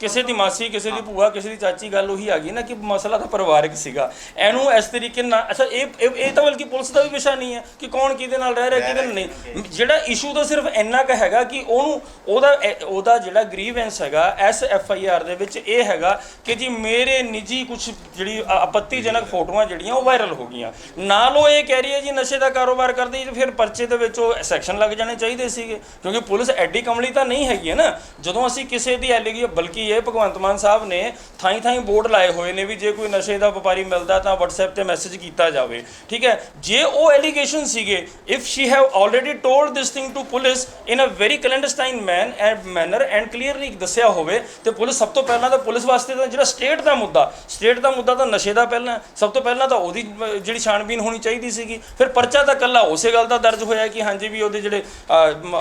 ਕਿਸੇ ਦੀ ਮਾਸੀ ਕਿਸੇ ਦੀ ਭੂਆ ਕਿਸੇ ਦੀ ਚਾਚੀ ਗੱਲ ਉਹੀ ਆ ਗਈ ਨਾ ਕਿ ਮਸਲਾ ਤਾਂ ਪਰਿਵਾਰਕ ਸੀਗਾ। ਇਹਨੂੰ ਇਸ ਤਰੀਕੇ ਨਾਲ ਅੱਛਾ ਇਹ ਇਹ ਇਹ ਤਾਂ ਬਲਕਿ ਪੁਲਿਸ ਦਾ ਵੀ ਵਿਸ਼ਾ ਨਹੀਂ ਹੈ ਕਿ ਕੌਣ ਕਿਹਦੇ ਨਾਲ ਰਹਿ ਰਿਹਾ ਕਿਹਦੇ ਨਾਲ ਨਹੀਂ। ਜਿਹੜਾ ਇਸ਼ੂ ਤਾਂ ਸਿਰਫ ਇੰਨਾ ਕੁ ਹੈਗਾ ਕਿ ਉਹਨੂੰ ਉਹਦਾ ਇਹ- ਉਹਦਾ ਜਿਹੜਾ ਗ੍ਰੀਵੈਂਸ ਹੈਗਾ ਐਸ ਐਫ ਆਈ ਆਰ ਦੇ ਵਿੱਚ ਇਹ ਹੈਗਾ ਕਿ ਜੀ ਮੇਰੇ ਨਿੱਜੀ ਕੁਝ ਜਿਹੜੀ ਅ- ਆਪੱਤੀਜਨਕ ਫੋਟੋਆਂ ਜਿਹੜੀਆਂ ਉਹ ਵਾਇਰਲ ਹੋ ਗਈਆਂ। ਨਾਲ ਉਹ ਇਹ ਕਹਿ ਰਹੀ ਹੈ ਜੀ ਨਸ਼ੇ ਦਾ ਕਾਰੋਬਾਰ ਕਰਦੀ ਤੇ ਫਿਰ ਪਰਚੇ ਦੇ ਵਿੱਚ ਉਹ ਸੈਕਸ਼ਨ ਲੱਗ ਜਾਣੇ ਚਾਹੀਦੇ ਸੀਗੇ। ਕਿਉਂਕਿ ਪੁਲਿਸ ਐਡੀ ਕਮਲੀ ਤਾਂ ਨਹੀਂ ਹੈਗੀ ਹੈ ਨਾ। ਜਦੋਂ ਅਸੀਂ ਕਿਸੇ ਦੀ ਐਲੀਗੀ ਬਲਕਿ ਇਹ ਭਗਵੰਤ ਮਾਨ ਸਾਹਿਬ ਨੇ ਥਾਈ ਥਾਈ ਬੋਰਡ ਲਾਏ ਹੋਏ ਨੇ ਵੀ ਜੇ ਕੋਈ ਨਸ਼ੇ ਦਾ ਵਪਾਰੀ ਮਿਲਦਾ ਤਾਂ WhatsApp ਤੇ ਮੈਸੇਜ ਕੀਤਾ ਜਾਵੇ, ਠੀਕ ਹੈ? ਜੇ ਉਹ ਐਲੀਗੇਸ਼ਨ ਸੀਗੇ if she have already told this thing to police in a very clandestine man and manner and clearly ਦੱਸਿਆ ਹੋਵੇ, ਤੇ ਪੁਲਿਸ ਸਭ ਤੋਂ ਪਹਿਲਾਂ ਤਾਂ ਪੁਲਿਸ ਵਾਸਤੇ ਤਾਂ ਜਿਹੜਾ ਸਟੇਟ ਦਾ ਮੁੱਦਾ ਸਟੇਟ ਦਾ ਮੁੱਦਾ ਤਾਂ ਨਸ਼ੇ ਦਾ ਪਹਿਲਾਂ, ਸਭ ਤੋਂ ਪਹਿਲਾਂ ਤਾਂ ਉਹਦੀ ਜਿਹੜੀ ਛਾਣਬੀਨ ਹੋਣੀ ਚਾਹੀਦੀ ਸੀਗੀ। ਫਿਰ ਪਰਚਾ ਤਾਂ ਕੱਲਾ ਉਸੇ ਗੱਲ ਦਾ ਦਰਜ ਹੋਇਆ ਕਿ ਹਾਂਜੀ ਵੀ ਉਹਦੇ ਜਿਹੜੇ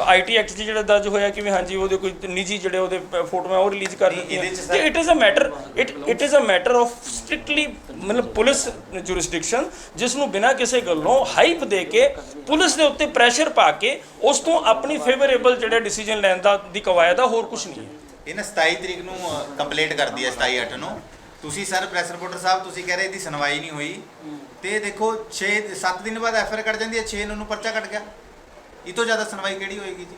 ਆਈਟੀ ਐਕਟ 'ਚ ਜਿਹੜਾ ਦਰਜ ਹੋਇਆ ਕਿ ਵੀ ਹਾਂਜੀ ਉਹਦੇ ਕੋਈ ਨਿੱਜੀ ਜਿਹੜੇ ਉਹਦੇ ਫੋਟੋਆਂ ਉਹ ਰਿਲੀਜ਼ ਕਰ ਇਹਦੇ 'ਚ sir- it is a matter it it is a matter of strictly ਮਤਲਬ ਪੁਲਿਸ ਜੁਰਿਸਡਿਕਸ਼ਨ ਜਿਸ ਨੂੰ ਬਿਨਾਂ ਕਿਸੇ ਗੱਲੋਂ ਹਾਈਪ ਦੇ ਕੇ ਪੁਲਿਸ ਦੇ ਉੱਤੇ ਪ੍ਰੈਸ਼ਰ ਪਾ ਕੇ ਉਸ ਤੋਂ ਆਪਣੀ ਫੇਵਰੇਬਲ ਜਿਹੜਾ ਡਿਸੀਜਨ ਲੈਣ ਦਾ ਦੀ ਕਵਾਇਦ ਆ ਹੋਰ ਕੁਝ ਨਹੀਂ ਹੈ। ਇਹਨੇ 27 ਤਰੀਕ ਨੂੰ ਕੰਪਲੀਟ ਕਰਦੀ ਹੈ 27 8 ਨੂੰ। ਤੁਸੀਂ ਸਰ ਪ੍ਰੈਸ ਰਿਪੋਰਟਰ ਸਾਹਿਬ ਤੁਸੀਂ ਕਹਿ ਰਹੇ ਇਹਦੀ ਸੁਣਵਾਈ ਨਹੀਂ ਹੋਈ। ਤੇ ਦੇਖੋ 6 7 ਦਿਨ ਬਾਅਦ ਐਫਆਰ ਕੱਟ ਜਾਂਦੀ ਹੈ 6 ਨੂੰ ਪਰਚਾ ਕੱਟ ਗਿਆ। ਇਹ ਤੋਂ ਜ਼ਿਆਦਾ ਸੁਣਵਾਈ ਕਿਹੜੀ ਹੋਏਗੀ ਜੀ?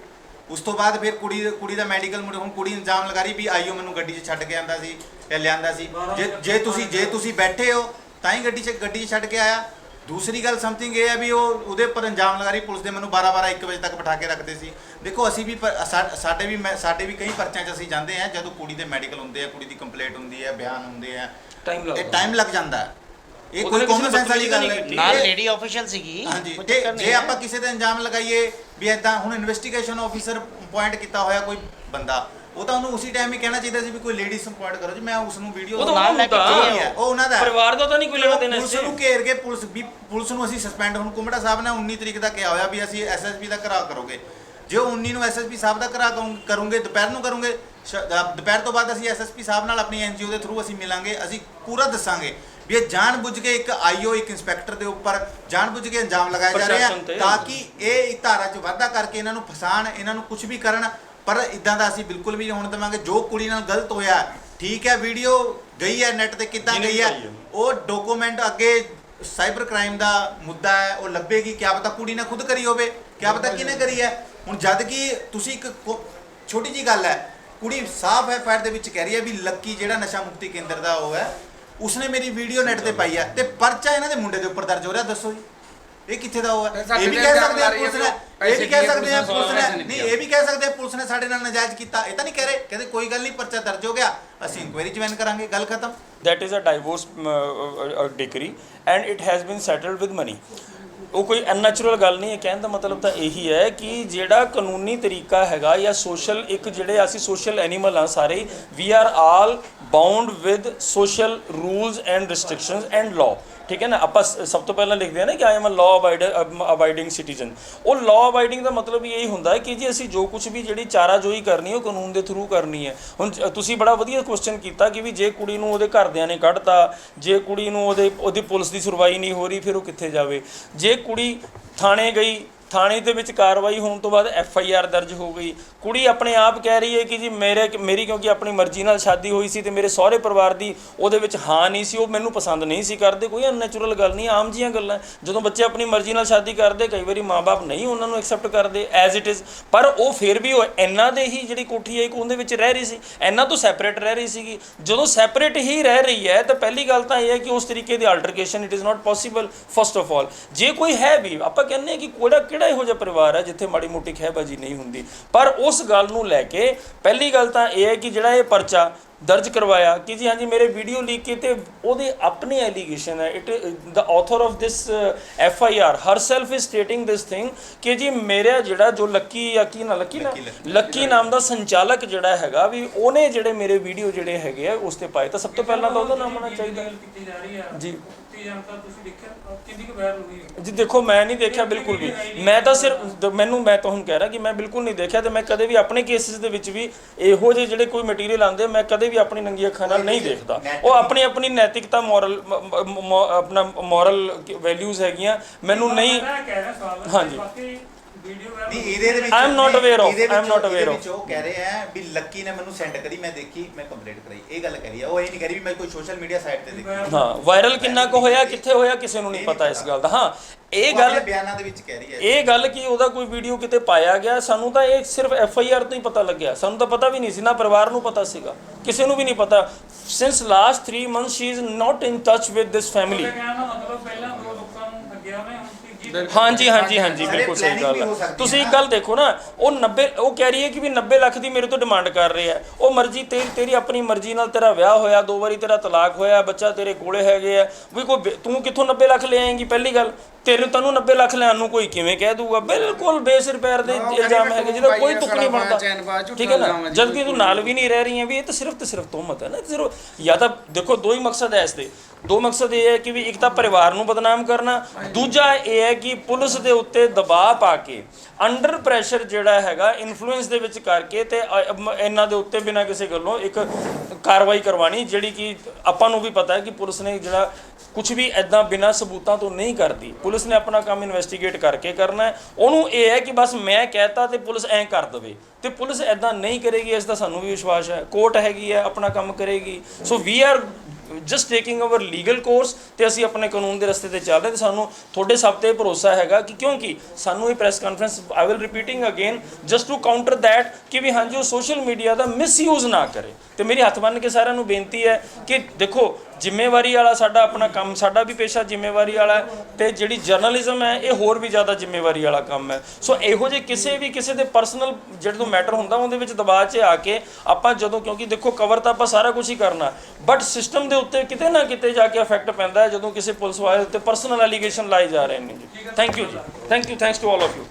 ਉਸ ਤੋਂ ਬਾਅਦ ਫਿਰ ਕੁੜੀ ਕੁੜੀ ਦਾ ਮੈਡੀਕਲ ਮੁੜੇ ਹੁਣ ਕੁੜੀ ਇਲਜ਼ਾਮ ਲਗਾ ਰਹੀ ਵੀ ਆਈਓ ਮੈਨੂੰ ਗੱਡੀ 'ਚ ਛੱਡ ਕੇ ਆਂਦਾ ਸੀ ਜਾਂ ਲਿਆਂਦਾ ਸੀ। ਜੇ ਜੇ ਤੁਸੀਂ ਜੇ ਤੁਸੀਂ ਬੈਠੇ ਹੋ ਤਾਂ ਹੀ ਗੱਡੀ 'ਚ ਗੱਡੀ 'ਚ ਛੱਡ ਕੇ ਆਇਆ। ਦੂਸਰੀ ਗੱਲ ਸਮਥਿੰਗ ਇਹ ਹੈ ਵੀ ਉਹ ਉਹਦੇ ਉੱਪਰ ਇਲਜ਼ਾਮ ਲਗਾ ਰਹੀ ਪੁਲਿਸ ਦੇ ਮੈਨੂੰ 12 12 1 ਵਜੇ ਤੱਕ ਬਿਠਾ ਕੇ ਰੱਖਦੇ ਸੀ। ਦੇਖੋ ਅਸੀਂ ਵੀ ਸਾਡੇ ਵੀ ਮੈਂ- ਸਾਡੇ ਵੀ ਕਈ ਪਰਚਿਆਂ 'ਚ ਅਸੀਂ ਜਾਂਦੇ ਹਾਂ ਜਦੋਂ ਕੁੜੀ ਦੇ ਮੈਡੀਕਲ ਹੁੰਦੇ ਆ ਕੁੜੀ ਦੀ ਕੰਪਲੇਂਟ ਹੁੰਦੀ ਹੈ ਬਿਆਨ ਹੁੰਦੇ ਆ। ਟਾਈਮ ਇਹ ਲੱਗਦਾ ਟਾਈਮ ਲੱਗ ਜਾਂਦਾ। ਹੈ। ਇਹ ਕੋਈ ਕਾਮਨ ਸੈਂਸ ਵਾਲੀ ਗੱਲ ਹੈ। ਨਾਲ ਲੇਡੀ ਆਫੀਸ਼ੀਅਲ ਸੀਗੀ ਹਾਂਜੀ ਜੇ। ਆਪਾਂ ਕਿਸੇ ਤੇ ਇਲਜ਼ਾਮ ਲਗਾਈਏ ਵੀ ਐਦਾਂ ਹੁਣ ਇਨਵੈਸਟੀਗੇਸ਼ਨ ਆਫੀਸਰ ਅਪਾਇੰਟ ਕੀਤਾ ਹੋਇਆ ਕੋਈ ਬੰਦਾ ਉਹ ਤਾਂ ਉਹਨੂੰ ਉਸੇ ਟਾਈਮ ਹੀ ਕਹਿਣਾ ਚਾਹੀਦਾ ਸੀ ਵੀ ਕੋਈ ਲੇਡੀਜ਼ ਅਪਾਇੰਟ ਕਰੋ ਜੀ ਮੈਂ ਉਸ ਨੂੰ ਵੀਡੀਓ ਨਾਲ ਲੈ ਕੇ ਉਹ ਉਹਨਾਂ ਦਾ। ਪਰਿਵਾਰ ਦਾ ਤਾਂ ਨਹੀਂ ਕੋਈ ਲੈਣਾ ਦੇਣਾ ਇਸ। ਨੂੰ ਘੇਰ ਕੇ ਪੁਲਿਸ ਵੀ ਪੁਲਿਸ ਨੂੰ ਅਸੀਂ ਸਸਪੈਂਡ ਹੁਣ ਕੁਮੜਾ ਸਾਹਿਬ ਨੇ 19 ਤਰੀਕ ਦਾ ਕਿਹਾ ਹੋਇਆ ਵੀ ਅਸੀਂ ਐਸਐਸਪੀ ਦਾ ਕਰਾ ਕਰੋਗੇ ਜੇ ਉਹ 19 ਨੂੰ ਐਸਐਸਪੀ ਸਾਹਿਬ ਦਾ ਕਰਾ ਕਰੂੰ- ਕਰੂੰਗੇ ਦੁਪਹਿਰ ਨੂੰ ਕਰੂੰਗੇ ਦੁਪਹਿਰ ਤੋਂ ਬਾਅਦ ਅਸੀਂ ਐਸਐਸਪੀ ਸਾਹਿਬ ਨਾਲ ਆਪਣੀ ਐਨਜੀਓ ਦੇ ਥਰੂ ਅਸੀਂ ਮਿਲਾਂਗੇ ਅਸੀਂ ਪੂਰਾ ਦੱਸਾਂਗੇ ਵੀ ਇਹ ਜਾਣਬੁੱਝ ਕੇ ਇੱਕ ਆਈਓ ਇੱਕ ਇੰਸਪੈਕਟਰ ਦੇ ਉੱਪਰ ਜਾਣਬੁੱਝ ਕੇ ਇੰਜਾਮ ਲਗਾਇਆ ਜਾ ਰਿਹਾ ਪ੍ਰਸ਼ਾਸਨ ਤੇ। ਤਾਂ ਕਿ ਇਹ ਧਾਰਾ 'ਚ ਵਾਧਾ ਕਰਕੇ ਇਹਨਾਂ ਨੂੰ ਫਸਾਣ ਇਹਨਾਂ ਨੂੰ ਕੁਝ ਵੀ ਕਰਨ ਪਰ ਇਦਾਂ ਦਾ ਅਸੀਂ ਬਿਲਕੁਲ ਵੀ ਨਹੀਂ ਹੋਣ ਦੇਵਾਂਗੇ ਜੋ ਕੁੜੀ ਨਾਲ ਗਲਤ ਹੋਇਆ ਠੀਕ ਹੈ ਵੀਡੀਓ ਗਈ ਹੈ ਨੈਟ ਤੇ ਕਿੱਦਾਂ ਜਿਹਨੇ ਗਈ ਹੈ ਪਾਈ ਹੈ। ਉਹ ਡਾਕੂਮੈਂਟ ਅੱਗੇ ਸਾਈਬਰ ਕ੍ਰਾਈਮ ਦਾ ਮੁੱਦਾ ਹੈ ਉਹ ਲੱਭੇਗੀ ਕਿਆ ਪਤਾ ਕੁੜੀ ਨੇ ਖੁਦ ਕਰੀ ਹੋਵੇ ਕਿਆ ਪਤਾ ਕਿਹਨੇ ਕਰੀ ਹੈ ਹੁਣ ਜਦ ਕਿ ਤੁਸੀਂ ਇੱਕ ਕੋ- ਛੋਟੀ ਜੀ ਗੱਲ ਹੈ ਕੁੜੀ ਸਾਫ਼ ਹੈ ਪੈਰ ਦੇ ਵਿੱਚ ਕਹਿ ਰਹੀ ਹੈ ਵੀ ਲੱਕੀ ਜਿਹੜਾ ਨਸ਼ਾ ਮੁਕਤੀ ਕੇਂਦਰ ਦਾ ਉਹ ਹੈ ਉਸਨੇ ਮੇਰੀ ਵੀਡੀਓ ਨੈਟ ਤੇ ਪਾਈ ਹੈ ਤੇ ਪਰਚਾ ਇਹਨਾਂ ਦੇ ਮੁੰਡੇ ਦੇ ਉੱਪਰ ਦਰਜ ਹੋ ਰਿਹਾ ਦੱਸੋ ਜੀ। ਇਹ ਕਿੱਥੇ ਦਾ ਉਹ ਹੈ ਫਿਰ ਸਾਡੇ ਇਹ ਵੀ ਕਹਿ ਸਕਦੇ ਆ ਪੁਲਿਸ ਨੇ ਇਹ ਵੀ ਕਹਿ ਸਕਦੇ ਆ ਪੁਲਿਸ ਨੇ ਨਹੀਂ ਇਹ ਵੀ ਕਹਿ ਸਕਦੇ ਆ ਪੁਲਿਸ ਨੇ ਸਾਡੇ ਨਾਲ ਨਾਜਾਇਜ਼ ਕੀਤਾ ਇਹ ਤਾਂ ਨਹੀਂ ਕਹਿ ਰਹੇ ਕਹਿੰਦੇ ਕੋਈ ਗੱਲ ਨਹੀਂ ਪਰਚਾ ਦਰਜ ਹੋ ਗਿਆ ਅਸੀਂ ਇਨਕੁਆਇਰੀ ਜੁਆਇਨ ਕਰਾਂਗੇ ਗੱਲ ਖਤਮ। That is a divorce um, uh, uh, decree and it has been settled with money. ਉਹ ਕੋਈ ਅਨਨੈਚੁਰਲ ਗੱਲ ਨਹੀਂ ਹੈ, ਕਹਿਣ ਦਾ ਮਤਲਬ ਤਾਂ ਇਹੀ ਹੈ ਕਿ ਜਿਹੜਾ ਕਾਨੂੰਨੀ ਤਰੀਕਾ ਹੈਗਾ ਜਾਂ ਸੋਸ਼ਲ ਇੱਕ ਜਿਹੜੇ ਅਸੀਂ ਸੋਸ਼ਲ ਐਨੀਮਲ ਆ ਸਾਰੇ we are all bound with social rules and restrictions and law ਠੀਕ ਹੈ ਨਾ? ਆਪਾਂ ਸਭ ਤੋਂ ਪਹਿਲਾਂ ਲਿਖਦੇ ਆ ਨਾ ਕਿ I am a law abiding citizen ਉਹ ਲਾਅ ਅਬਾਈਡਿੰਗ ਦਾ ਮਤਲਬ ਇਹ ਹੁੰਦਾ ਕਿ ਜੀ ਅਸੀਂ ਜੋ ਕੁਝ ਵੀ ਜਿਹੜੀ ਚਾਰਾਜੋਈ ਕਰਨੀ ਉਹ ਕਾਨੂੰਨ ਦੇ ਥਰੂ ਕਰਨੀ ਹੈ। ਹੁਣ ਤੁਸੀਂ ਬੜਾ ਵਧੀਆ ਕੁਐਸਚਨ ਕੀਤਾ ਕਿ ਵੀ ਜੇ ਕੁੜੀ ਨੂੰ ਉਹਦੇ ਘਰਦਿਆਂ ਨੇ ਕੱਢਤਾ, ਜੇ ਕੁੜੀ ਨੂੰ ਉਹਦੇ, ਉਹਦੀ ਪੁਲਿਸ ਦੀ ਸੁਣਵਾਈ ਨਹੀਂ ਹੋ ਰਹੀ, ਫਿਰ ਉਹ ਕਿੱਥੇ ਜਾਵੇ? ਜੇ ਕੁੜੀ ਥਾਣੇ ਗਈ ਥਾਣੇ ਦੇ ਵਿੱਚ ਕਾਰਵਾਈ ਹੋਣ ਤੋਂ ਬਾਅਦ ਐਫ ਆਈ ਆਰ ਦਰਜ ਹੋ ਗਈ। ਕੁੜੀ ਆਪਣੇ ਆਪ ਕਹਿ ਰਹੀ ਹੈ ਕਿ ਜੀ ਮੇਰੇ, ਮੇਰੀ ਕਿਉਂਕਿ ਆਪਣੀ ਮਰਜ਼ੀ ਨਾਲ ਸ਼ਾਦੀ ਹੋਈ ਸੀ ਤੇ ਮੇਰੇ ਸਹੁਰੇ ਪਰਿਵਾਰ ਦੀ ਉਹਦੇ ਵਿੱਚ ਹਾਂ ਨਹੀਂ ਸੀ, ਉਹ ਮੈਨੂੰ ਪਸੰਦ ਨਹੀਂ ਸੀ ਕਰਦੇ। ਕੋਈ ਅਨਨੈਚੁਰਲ ਗੱਲ ਨਹੀਂ, ਆਮ ਜੀਆਂ ਗੱਲਾਂ। ਜਦੋਂ ਬੱਚੇ ਆਪਣੀ ਮਰਜ਼ੀ ਨਾਲ ਸ਼ਾਦੀ ਕਰਦੇ, ਕਈ ਵਾਰੀ ਮਾਪੇ ਨਹੀਂ ਉਹਨਾਂ ਨੂੰ ਐਕਸੈਪਟ ਕਰਦੇ ਐਜ਼ ਇਟ ਇਜ਼ ਪਰ ਉਹ ਫਿਰ ਵੀ ਉਹ ਇਹਨਾਂ ਦੇ ਹੀ ਜਿਹੜੀ ਕੋਠੀ ਹੈ, ਇੱਕ ਉਹਦੇ ਵਿੱਚ ਰਹਿ ਰਹੀ ਸੀ। ਇਹਨਾਂ ਤੋਂ ਸੈਪਰੇਟ ਰਹਿ ਰਹੀ ਸੀਗੀ। ਜਦੋਂ ਸੈਪਰੇਟ ਹੀ ਰਹਿ ਰਹੀ ਹੈ, ਤਾਂ ਪਹਿਲੀ ਗੱਲ ਤਾਂ ਇਹ ਹੈ ਕਿ ਉਸ ਤਰੀਕੇ ਦੀ altercation it is not possible first of all ਜੇ ਕੋਈ ਹੈ ਵੀ, ਆਪਾਂ ਕਹਿੰਦੇ ਹਾਂ ਕਿ ਕੋੜਾ ਕਿਹੜਾ ਇਹੋ ਜਿਹਾ ਪਰਿਵਾਰ ਹੈ ਜਿੱਥੇ ਮਾੜੀ ਮੋਟੀ ਖਹਿਬਾਜੀ ਨਹੀਂ ਹੁੰਦੀ? ਪਰ ਉਸ ਗੱਲ ਨੂੰ ਲੈ ਕੇ ਪਹਿਲੀ ਗੱਲ ਤਾਂ ਇਹ ਹੈ ਕਿ ਜਿਹੜਾ ਇਹ ਪਰਚਾ ਦਰਜ ਕਰਵਾਇਆ ਕਿ ਜੀ ਹਾਂਜੀ ਮੇਰੇ ਵੀਡੀਓ ਲੀਕ ਕੀਤੇ ਉਹਦੇ ਆਪਣੇ ਐਲੀਗੇਸ਼ਨ ਹੈ। It the author of this F I R herself is stating this thing ਕਿ ਜੀ ਮੇਰਾ ਜਿਹੜਾ ਜੋ ਲੱਕੀ ਜਾਂ ਕੀ ਨਾ ਲੱਕੀ ਨਾ ਲੱਕੀ, ਨਾਮ ਦਾ ਸੰਚਾਲਕ ਜਿਹੜਾ ਹੈਗਾ ਵੀ ਉਹਨੇ ਜਿਹੜੇ ਮੇਰੇ ਵੀਡੀਓ ਜਿਹੜੇ ਹੈਗੇ ਆ ਉਸ ਤੇ ਪਾਏ। ਤਾਂ ਸਭ ਤੋਂ ਪਹਿਲਾਂ ਤਾਂ ਉਹਦਾ ਨਾਮ ਆਉਣਾ ਚਾਹੀਦਾ। ਜਾ। ਜੀ। ਕੀਤੀ ਜਾਣਦਾ ਤੁਸੀਂ ਦੇਖਿਆ ਅਹ ਕਿੰਨੀ ਕੁ ਵਾਇਰਲ ਹੋਈ ਹੈ ਜੀ ਦੇਖੋ ਮੈਂ ਨਹੀਂ ਦੇਖਿਆ ਬਿਲਕੁਲ ਵੀ ਮੈਂ ਤਾਂ ਸਿਰਫ ਮੈਨੂੰ ਮੈਂ ਤੁਹਾਨੂੰ ਕਹਿ ਰਿਹਾ ਕਿ ਮੈਂ ਬਿਲਕੁਲ ਨਹੀਂ ਦੇਖਿਆ ਤੇ ਮੈਂ ਕਦੇ ਵੀ ਆਪਣੇ ਕੇਸਿਸ ਦੇ ਵਿੱਚ ਵੀ ਇਹੋ ਜਿਹੇ ਜਿਹੜੇ ਕੋਈ ਮਟੀਰੀਅਲ ਆਉਂਦੇ ਮੈਂ ਕਦੇ ਵੀ ਆਪਣੀ ਨੰਗੀ ਅੱਖਾਂ ਨਾਲ ਨਹੀਂ ਦੇਖਦਾ ਉਹ ਆਪਣੀ ਆਪਣੀ ਨੈਤਿਕਤਾ ਮੋਰਲ ਆਪਣਾ ਮੋਰਲ ਵੈਲਿਊਜ਼ ਹੈਗੀਆਂ ਮੈਨੂੰ ਨਹੀਂ ਮੈਂ ਕਹਿ ਰਿਹਾ ਸਵਾਲ ਹਾਂਜੀ। ਨਹੀਂ ਇਹਦੇ ਦੇ ਵਿੱਚ I am not aware of, ਇਹਦੇ I am ਵਿੱਚ- not aware ਇਹਦੇ of. ਵਿੱਚ ਉਹ ਕਹਿ ਰਹੇ ਆ ਵੀ ਲੱਕੀ ਨੇ ਮੈਨੂੰ ਸੈਂਡ ਕਰੀ ਮੈਂ ਦੇਖੀ ਮੈਂ ਕੰਪਲੀਟ ਕਰਾਈ। ਇਹ ਗੱਲ ਕਰੀ ਆ ਉਹ ਇਹ ਨਹੀਂ ਕਰੀ ਵੀ ਮੈਂ ਕੋਈ ਸੋਸ਼ਲ ਮੀਡੀਆ ਸਾਈਟ ਤੇ ਦੇਖੀ। ਹਾਂ ਵਾਇਰਲ ਕਿੰਨਾ ਕੁ ਹੋਇਆ ਕਿੱਥੇ ਹੋਇਆ ਕਿਸੇ ਨੂੰ ਨਹੀਂ ਪਤਾ ਇਸ ਗੱਲ ਦਾ। ਹਾਂ ਇਹ ਉਹ ਗੱਲ ਆਪਣੇ ਬਿਆਨਾਂ ਦੇ ਵਿੱਚ ਕਹਿ ਰਹੀ ਹੈ। ਇਹ ਗੱਲ ਕਿ ਉਹਦਾ ਕੋਈ ਵੀਡੀਓ ਕਿਤੇ ਪਾਇਆ ਗਿਆ ਸਾਨੂੰ ਤਾਂ ਇਹ ਸਿਰਫ ਐਫ ਆਈ ਆਰ ਤੋਂ ਹੀ ਪਤਾ ਲੱਗਿਆ। ਸਾਨੂੰ ਤਾਂ ਪਤਾ ਵੀ ਨਹੀਂ ਸੀ ਨਾ ਪਰਿਵਾਰ ਨੂੰ ਪਤਾ ਸੀਗਾ। ਕਿਸੇ ਨੂੰ ਵੀ ਨਹੀਂ ਪਤਾ। Since last 3 months she is not in touch with this family ਕਹਿਣ ਮਤਲਬ ਪਹਿਲਾਂ ਦੋ ਲੋਕਾਂ ਨੂੰ ਠੱਗਿਆ ਉਹਨੇ ਹਾਂਜੀ ਹਾਂਜੀ ਹਾਂਜੀ ਬਿਲਕੁਲ ਸਹੀ ਗੱਲ ਹੋ। ਹੈ ਤੁਸੀਂ ਹੈ ਇੱਕ ਗੱਲ ਦੇਖੋ ਨਾ ਉਹ 90 ਉਹ ਕਹਿ ਰਹੀ ਹੈ ਕਿ ਵੀ 90 ਲੱਖ ਦੀ ਮੇਰੇ ਤੋਂ ਡਿਮਾਂਡ ਕਰ ਰਹੇ ਆ ਉਹ ਮਰਜ਼ੀ ਤੇਰੀ ਤੇਰੀ ਆਪਣੀ ਮਰਜ਼ੀ ਨਾਲ ਤੇਰਾ ਵਿਆਹ ਹੋਇਆ ਦੋ ਵਾਰੀ ਤੇਰਾ ਤਲਾਕ ਹੋਇਆ ਬੱਚਾ ਤੇਰੇ ਕੋਲੇ ਹੈਗੇ ਆ। ਵੀ ਕੋਈ ਤੂੰ ਕਿੱਥੋਂ 90 ਲੱਖ ਲੈ ਆਏਂਗੀ? ਪਹਿਲੀ ਗੱਲ ਤੇਰੇ ਤੈਨੂੰ 90 ਲੱਖ ਲੈਣ ਨੂੰ ਕੋਈ ਕਿਵੇਂ ਕਹਿ ਦੂਗਾ ਬਿਲਕੁਲ ਬੇਸਿਰ ਪੈਰ ਦੇ ਹਾਂ, ਇਲਜ਼ਾਮ ਹੈਗੇ ਜਿਹਦਾ ਕੋਈ ਤੁਕ ਨਹੀਂ ਬਣਦਾ। ਠੀਕ ਹੈ ਨਾ? ਹੈ ਜਦ ਕਿ ਤੂੰ ਨਾਲ ਵੀ ਨਹੀਂ ਰਹਿ ਰਹੀ ਹੈ ਵੀ ਇਹ ਤਾਂ ਸਿਰਫ ਤੇ ਸਿਰਫ ਤੋਹਮਤ ਹੈ ਨਾ ਸਿਰਫ ਜਾਂ ਤਾਂ ਦੇਖੋ ਦੋ ਹੀ ਮਕਸਦ ਹੈ ਇਸ ਦੇ। ਦੋ ਮਕਸਦ ਇਹ ਹੈ ਕਿ ਵੀ ਇੱਕ ਤਾਂ ਪਰਿਵਾਰ ਨੂੰ ਬਦਨਾਮ ਕਰਨਾ, ਦੂਜਾ ਇਹ ਹੈ ਕਿ ਪੁਲਿਸ ਦੇ ਉੱਤੇ ਦਬਾਅ ਪਾ ਕੇ ਅੰਡਰ ਪ੍ਰੈਸ਼ਰ ਜਿਹੜਾ ਹੈਗਾ ਇਨਫਲੂਐਂਸ ਦੇ ਵਿੱਚ ਕਰਕੇ ਤੇ ਇਹਨਾਂ ਦੇ ਉੱਤੇ ਬਿਨਾਂ ਕਿਸੇ ਗੱਲੋਂ ਇੱਕ ਕਾਰਵਾਈ ਕਰਵਾਣੀ ਜਿਹੜੀ ਕਿ ਆਪਾਂ ਨੂੰ ਵੀ ਪਤਾ ਹੈ ਕਿ ਪੁਲਿਸ ਨੇ ਜਿਹੜਾ ਕੁਝ ਵੀ ਐਦਾਂ ਬਿਨਾਂ ਸਬੂਤਾਂ ਤੋਂ ਨਹੀਂ ਕਰਦੀ। ਪੁਲਿਸ ਨੇ ਆਪਣਾ ਕੰਮ ਇਨਵੈਸਟੀਗੇਟ ਕਰਕੇ ਕਰਨਾ ਹੈ। ਉਹਨੂੰ ਇਹ ਹੈ ਕਿ ਬਸ ਮੈਂ ਕਹਿਤਾ ਤੇ ਪੁਲਿਸ ਐਂ ਕਰ ਦਵੇ। ਤੇ ਪੁਲਿਸ ਐਦਾਂ ਨਹੀਂ ਕਰੇਗੀ, ਇਸ ਦਾ ਸਾਨੂੰ ਵੀ ਵਿਸ਼ਵਾਸ ਹੈ। ਕੋਰਟ ਹੈਗੀ ਹੈ, ਆਪਣਾ ਕੰਮ ਕਰੇਗੀ। So we are just taking our legal course ਤੇ ਅਸੀਂ ਆਪਣੇ ਕਾਨੂੰਨ ਦੇ ਰਸਤੇ ਤੇ ਚੱਲ ਰਹੇ ਤੇ ਸਾਨੂੰ ਤੁਹਾਡੇ ਸਭ ਤੇ ਭਰੋਸਾ ਹੈਗਾ ਕਿ ਕਿਉਂਕਿ ਸਾਨੂੰ ਇਹ press conference I will repeating again just to counter that ਕਿ ਵੀ ਹਾਂਜੀ ਉਹ ਸੋਸ਼ਲ ਮੀਡੀਆ ਦਾ ਮਿਸਯੂਜ਼ ਨਾ ਕਰੇ। ਤੇ ਮੇਰੀ ਹੱਥ ਬੰਨ੍ਹ ਕੇ ਸਾਰਿਆਂ ਨੂੰ ਬੇਨਤੀ ਹੈ ਕਿ ਦੇਖੋ, ਜ਼ਿੰਮੇਵਾਰੀ ਵਾਲਾ ਸਾਡਾ ਆਪਣਾ ਕੰਮ, ਸਾਡਾ ਵੀ ਪੇਸ਼ਾ ਜ਼ਿੰਮੇਵਾਰੀ ਵਾਲਾ ਹੈ ਤੇ ਜਿਹੜੀ ਜਰਨਲਿਜ਼ਮ ਹੈ, ਇਹ ਹੋਰ ਵੀ ਜ਼ਿਆਦਾ ਜ਼ਿੰਮੇਵਾਰੀ ਵਾਲਾ ਕੰਮ ਹੈ। ਸੋ ਇਹੋ ਜਿਹੇ ਕਿਸੇ ਵੀ ਕਿਸੇ ਦੇ ਪਰਸਨਲ ਜਿਹੜੇ ਤੋਂ ਮੈਟਰ ਹੁੰਦਾ, ਉਹਦੇ ਵਿੱਚ ਦਬਾਅ 'ਚ ਆ ਕੇ ਆਪਾਂ ਜਦੋਂ, ਕਿਉਂਕਿ ਦੇਖੋ ਕਵਰ ਤਾਂ ਆਪਾਂ ਸਾਰਾ ਕੁਝ ਹੀ ਕਰਨਾ ਬਟ ਸਿਸਟਮ ਦੇ ਉੱਤੇ ਕਿਤੇ ਨਾ ਕਿਤੇ ਜਾ ਕੇ ਇਫੈਕਟ ਪੈਂਦਾ ਹੈ ਜਦੋਂ ਕਿਸੇ ਪੁਲਿਸ ਵਾਲੇ ਉੱਤੇ ਪਰਸਨਲ ਐਲੀਗੇਸ਼ਨ ਲਾਏ ਜਾ ਰਹੇ ਨੇ ਜੀ। ਥੈਂਕ ਯੂ ਜੀ। Thank you thanks to all of you